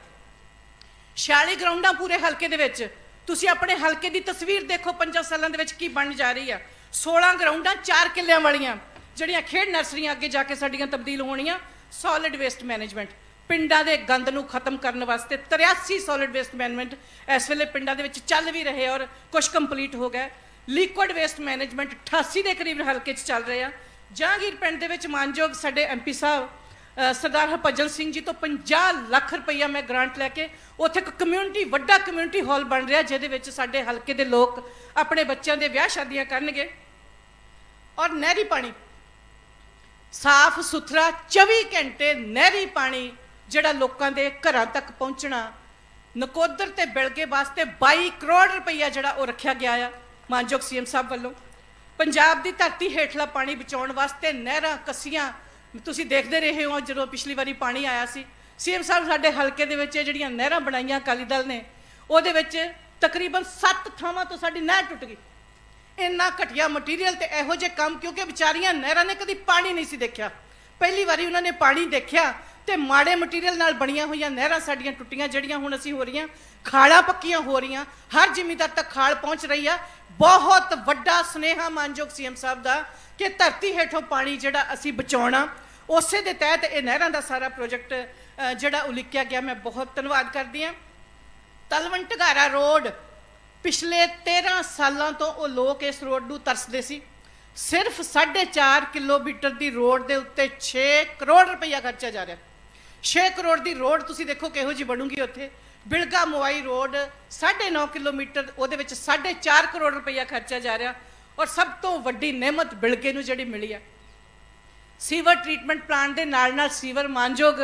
46 ਗਰਾਊਂਡਾਂ ਪੂਰੇ ਹਲਕੇ ਦੇ ਵਿੱਚ। ਤੁਸੀਂ ਆਪਣੇ ਹਲਕੇ ਦੀ ਤਸਵੀਰ ਦੇਖੋ 5 ਸਾਲਾਂ ਦੇ ਵਿੱਚ ਕੀ ਬਣ ਜਾ ਰਹੀ ਆ। 16 ਗਰਾਊਂਡਾਂ 4 ਕਿੱਲਿਆਂ ਵਾਲੀਆਂ। ਜਿਹੜੀਆਂ ਖੇਡ ਨਰਸਰੀਆਂ ਅੱਗੇ ਜਾ ਕੇ ਸਾਡੀਆਂ ਤਬਦੀਲ ਹੋਣੀਆਂ ਸੋਲਿਡ ਵੇਸਟ ਮੈਨੇਜਮੈਂਟ ਪਿੰਡਾਂ ਦੇ ਗੰਦ ਨੂੰ ਖਤਮ ਕਰਨ ਵਾਸਤੇ 83 ਸੋਲਿਡ ਵੇਸਟ ਮੈਨੇਜਮੈਂਟ ਇਸ ਵੇਲੇ ਪਿੰਡਾਂ ਦੇ ਵਿੱਚ ਚੱਲ ਵੀ ਰਹੇ ਔਰ ਕੁਝ ਕੰਪਲੀਟ ਹੋ ਗਿਆ। ਲਿਕੁਇਡ ਵੇਸਟ ਮੈਨੇਜਮੈਂਟ 88 ਦੇ ਕਰੀਬ ਹਲਕੇ 'ਚ ਚੱਲ ਰਹੇ ਆ। ਜਹਾਂਗੀਰ ਪਿੰਡ ਦੇ ਵਿੱਚ ਮਾਨਯੋਗ ਸਾਡੇ ਐਮਪੀ ਸਾਹਿਬ ਸਰਦਾਰ ਹਰਭਜਨ ਸਿੰਘ ਜੀ ਤੋਂ 50 ਲੱਖ ਰੁਪਈਆ ਮੈਂ ਗ੍ਰਾਂਟ ਲੈ ਕੇ ਉੱਥੇ ਇੱਕ ਕਮਿਊਨਿਟੀ ਵੱਡਾ ਕਮਿਊਨਿਟੀ ਹਾਲ ਬਣ ਰਿਹਾ, ਜਿਹਦੇ ਵਿੱਚ ਸਾਡੇ ਹਲਕੇ ਦੇ ਲੋਕ ਆਪਣੇ ਬੱਚਿਆਂ ਦੇ ਵਿਆਹ ਸ਼ਾਦੀਆਂ ਕਰਨਗੇ। ਔਰ ਨਹਿਰੀ ਪਾਣੀ, ਸਾਫ਼ ਸੁਥਰਾ 24 ਘੰਟੇ ਨਹਿਰੀ ਪਾਣੀ ਜਿਹੜਾ ਲੋਕਾਂ ਦੇ ਘਰਾਂ ਤੱਕ ਪਹੁੰਚਣਾ, ਨਕੋਦਰ ਤੇ ਬਿਲਗੇ ਵਾਸਤੇ 22 ਕਰੋੜ ਰੁਪਈਆ ਜਿਹੜਾ ਉਹ ਰੱਖਿਆ ਗਿਆ ਆ, ਮਾਨਯੋਗ ਸੀਐਮ ਸਾਹਿਬ ਵੱਲੋਂ। ਪੰਜਾਬ ਦੀ ਧਰਤੀ ਹੇਠਲਾ ਪਾਣੀ ਬਚਾਉਣ ਵਾਸਤੇ ਨਹਿਰਾਂ, ਕੱਸੀਆਂ ਤੁਸੀਂ ਦੇਖਦੇ ਰਹੇ ਹੋ ਜਦੋਂ ਪਿਛਲੀ ਵਾਰੀ ਪਾਣੀ ਆਇਆ ਸੀ। ਸੀਐਮ ਸਾਹਿਬ ਸਾਡੇ ਹਲਕੇ ਦੇ ਵਿੱਚ ਇਹ ਜਿਹੜੀਆਂ ਨਹਿਰਾਂ ਬਣਾਈਆਂ ਅਕਾਲੀ ਦਲ ਨੇ, ਉਹਦੇ ਵਿੱਚ ਤਕਰੀਬਨ 7 ਥਾਵਾਂ ਤੋਂ ਸਾਡੀ ਨਹਿਰ ਟੁੱਟ ਗਈ। ਇੰਨਾ ਘਟੀਆ ਮਟੀਰੀਅਲ ਤੇ ਇਹੋ ਜਿਹੇ ਕੰਮ ਕਿਉਂਕਿ ਵਿਚਾਰੀਆਂ ਨਹਿਰਾਂ ਨੇ ਕਦੀ ਪਾਣੀ ਨਹੀਂ ਸੀ ਦੇਖਿਆ। ਪਹਿਲੀ ਵਾਰੀ ਉਹਨਾਂ ਨੇ ਪਾਣੀ ਦੇਖਿਆ ਤੇ ਮਾੜੇ ਮਟੀਰੀਅਲ ਨਾਲ ਬਣੀਆਂ ਹੋਈਆਂ ਨਹਿਰਾਂ ਸਾਡੀਆਂ ਟੁੱਟੀਆਂ, ਜਿਹੜੀਆਂ ਹੁਣ ਅਸੀਂ ਹੋ ਰਹੀਆਂ, ਖਾਲਾਂ ਪੱਕੀਆਂ ਹੋ ਰਹੀਆਂ। ਹਰ ਜ਼ਿਮੀਂਦਾਰ ਤੱਕ ਖਾਲ ਪਹੁੰਚ ਰਹੀ ਆ। ਬਹੁਤ ਵੱਡਾ ਸੁਨੇਹਾ ਮਾਨਯੋਗ ਸੀਐਮ ਸਾਹਿਬ ਦਾ ਕਿ ਧਰਤੀ ਹੇਠੋਂ ਪਾਣੀ ਜਿਹੜਾ ਅਸੀਂ ਬਚਾਉਣਾ ਉਸੇ ਦੇ ਤਹਿਤ ਇਹ ਨਹਿਰਾਂ ਦਾ ਸਾਰਾ ਪ੍ਰੋਜੈਕਟ ਜਿਹੜਾ ਉਲੀਕਿਆ ਗਿਆ, ਮੈਂ ਬਹੁਤ ਧੰਨਵਾਦ ਕਰਦੀ ਹਾਂ। ਤਲਵਣ ਢਗਾਰਾ ਰੋਡ, ਪਿਛਲੇ 13 ਸਾਲਾਂ ਤੋਂ ਉਹ ਲੋਕ ਇਸ ਰੋਡ ਨੂੰ ਤਰਸਦੇ ਸੀ। ਸਿਰਫ 4.5 ਕਿਲੋਮੀਟਰ ਦੀ ਰੋਡ ਦੇ ਉੱਤੇ 6 ਕਰੋੜ ਰੁਪਈਆ ਖਰਚਿਆ ਜਾ ਰਿਹਾ। 6 ਕਰੋੜ ਦੀ ਰੋਡ ਤੁਸੀਂ ਦੇਖੋ ਕਿਹੋ ਜੀ ਬਣੂਗੀ ਉੱਥੇ। ਬਿਲਗਾ ਮੋਵਾਈ ਰੋਡ 9.5 ਕਿਲੋਮੀਟਰ, ਉਹਦੇ ਵਿੱਚ 4.5 ਕਰੋੜ ਰੁਪਈਆ ਖਰਚਿਆ ਜਾ ਰਿਹਾ। ਔਰ ਸਭ ਤੋਂ ਵੱਡੀ ਨਿਹਮਤ ਬਿਲਗੇ ਨੂੰ ਜਿਹੜੀ ਮਿਲੀ ਆ। ਸੀਵਰ ਟ੍ਰੀਟਮੈਂਟ ਪਲਾਂਟ ਦੇ ਨਾਲ ਨਾਲ ਸੀਵਰ ਮਾਨਯੋਗ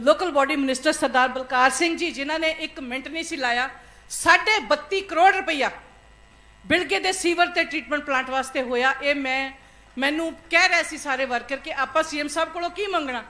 local body minister Sardar Balkar Singh ji, ਜਿਨ੍ਹਾਂ ਨੇ ਇੱਕ ਮਿੰਟ ਨਹੀਂ ਸੀ ਲਾਇਆ 32 ਕਰੋੜ ਰੁਪਈਆ ਬਿਲਗੇ ਦੇ ਸੀਵਰ ਤੇ ਟ੍ਰੀਟਮੈਂਟ ਪਲਾਂਟ ਵਾਸਤੇ ਹੋਇਆ। ਇਹ ਮੈਂ, ਮੈਨੂੰ ਕਹਿ ਰਿਹਾ ਸੀ ਸਾਰੇ ਵਰਕਰ ਕਿ ਆਪਾਂ ਸੀਐਮ ਸਾਹਿਬ ਕੋਲੋਂ ਕੀ ਮੰਗਣਾ?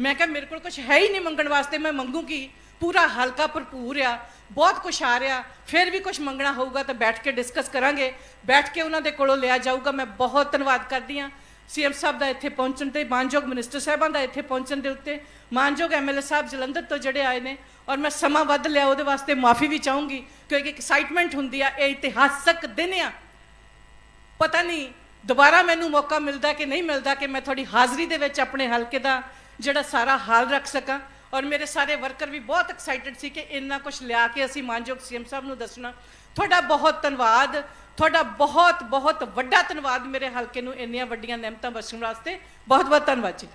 ਮੈਂ ਕਿਹਾ, ਮੇਰੇ ਕੋਲ ਕੁਝ ਹੈ ਹੀ ਨਹੀਂ ਮੰਗਣ ਵਾਸਤੇ, ਮੈਂ ਮੰਗੂ ਕੀ? ਪੂਰਾ ਹਲਕਾ ਭਰਪੂਰ ਆ, ਬਹੁਤ ਕੁਝ ਆ ਰਿਹਾ, ਫਿਰ ਵੀ ਕੁਝ ਮੰਗਣਾ ਹੋਊਗਾ ਤਾਂ ਬੈਠ ਕੇ ਡਿਸਕਸ ਕਰਾਂਗੇ। ਬੈਠ ਕੇ ਉਹਨਾਂ ਦੇ ਕੋਲੋਂ ਲਿਆ ਜਾਊਗਾ, ਮੈਂ ਬਹੁਤ ਧੰਨਵਾਦ ਕਰਦੀ ਹਾਂ। ਸੀਐਮ ਸਾਹਿਬ ਦਾ ਇੱਥੇ ਪਹੁੰਚਣ ਤੇ, ਮਾਨਯੋਗ ਮਿਨਿਸਟਰ ਸਾਹਿਬਾਂ ਦਾ ਇੱਥੇ ਪਹੁੰਚਣ ਦੇ ਉੱਤੇ, ਮਾਨਯੋਗ ਐਮਐਲਏ ਸਾਹਿਬ ਜਲੰਧਰ ਤੋਂ ਜਿਹੜੇ ਆਏ ਨੇ, ਔਰ ਮੈਂ ਸਮਾਂ ਵੱਧ ਲਿਆ, ਉਹਦੇ ਵਾਸਤੇ ਮਾਫੀ ਵੀ ਚਾਹੂੰਗੀ, ਕਿਉਂਕਿ ਐਕਸਾਈਟਮੈਂਟ ਹੁੰਦੀ ਆ, ਇਹ ਇਤਿਹਾਸਕ ਦਿਨ ਆ। ਪਤਾ ਨਹੀਂ, ਦੁਬਾਰਾ ਮੈਨੂੰ ਮੌਕਾ ਮਿਲਦਾ ਕਿ ਨਹੀਂ ਮਿਲਦਾ ਕਿ ਮੈਂ ਤੁਹਾਡੀ ਹਾਜ਼ਰੀ ਦੇ ਵਿੱਚ ਆਪਣੇ ਹਲਕੇ ਦਾ ਜਿਹੜਾ ਸਾਰਾ ਹਾਲ ਰੱਖ ਸਕਾਂ। ਔਰ ਮੇਰੇ ਸਾਰੇ ਵਰਕਰ ਵੀ ਬਹੁਤ ਐਕਸਾਈਟਡ ਸੀ ਕਿ ਇੰਨਾ ਕੁਝ ਲਿਆ ਕੇ ਅਸੀਂ ਮਾਨਯੋਗ ਸੀਐਮ ਸਾਹਿਬ ਨੂੰ ਦੱਸਣਾ। ਤੁਹਾਡਾ ਬਹੁਤ ਧੰਨਵਾਦ। ਤੁਹਾਡਾ ਬਹੁਤ ਬਹੁਤ ਵੱਡਾ ਧੰਨਵਾਦ ਮੇਰੇ ਹਲਕੇ ਨੂੰ ਇੰਨੀਆਂ ਵੱਡੀਆਂ ਨਿਯਮਤਾਂ ਬਖਸ਼ਣ ਵਾਸਤੇ। ਬਹੁਤ ਬਹੁਤ ਧੰਨਵਾਦ ਜੀ।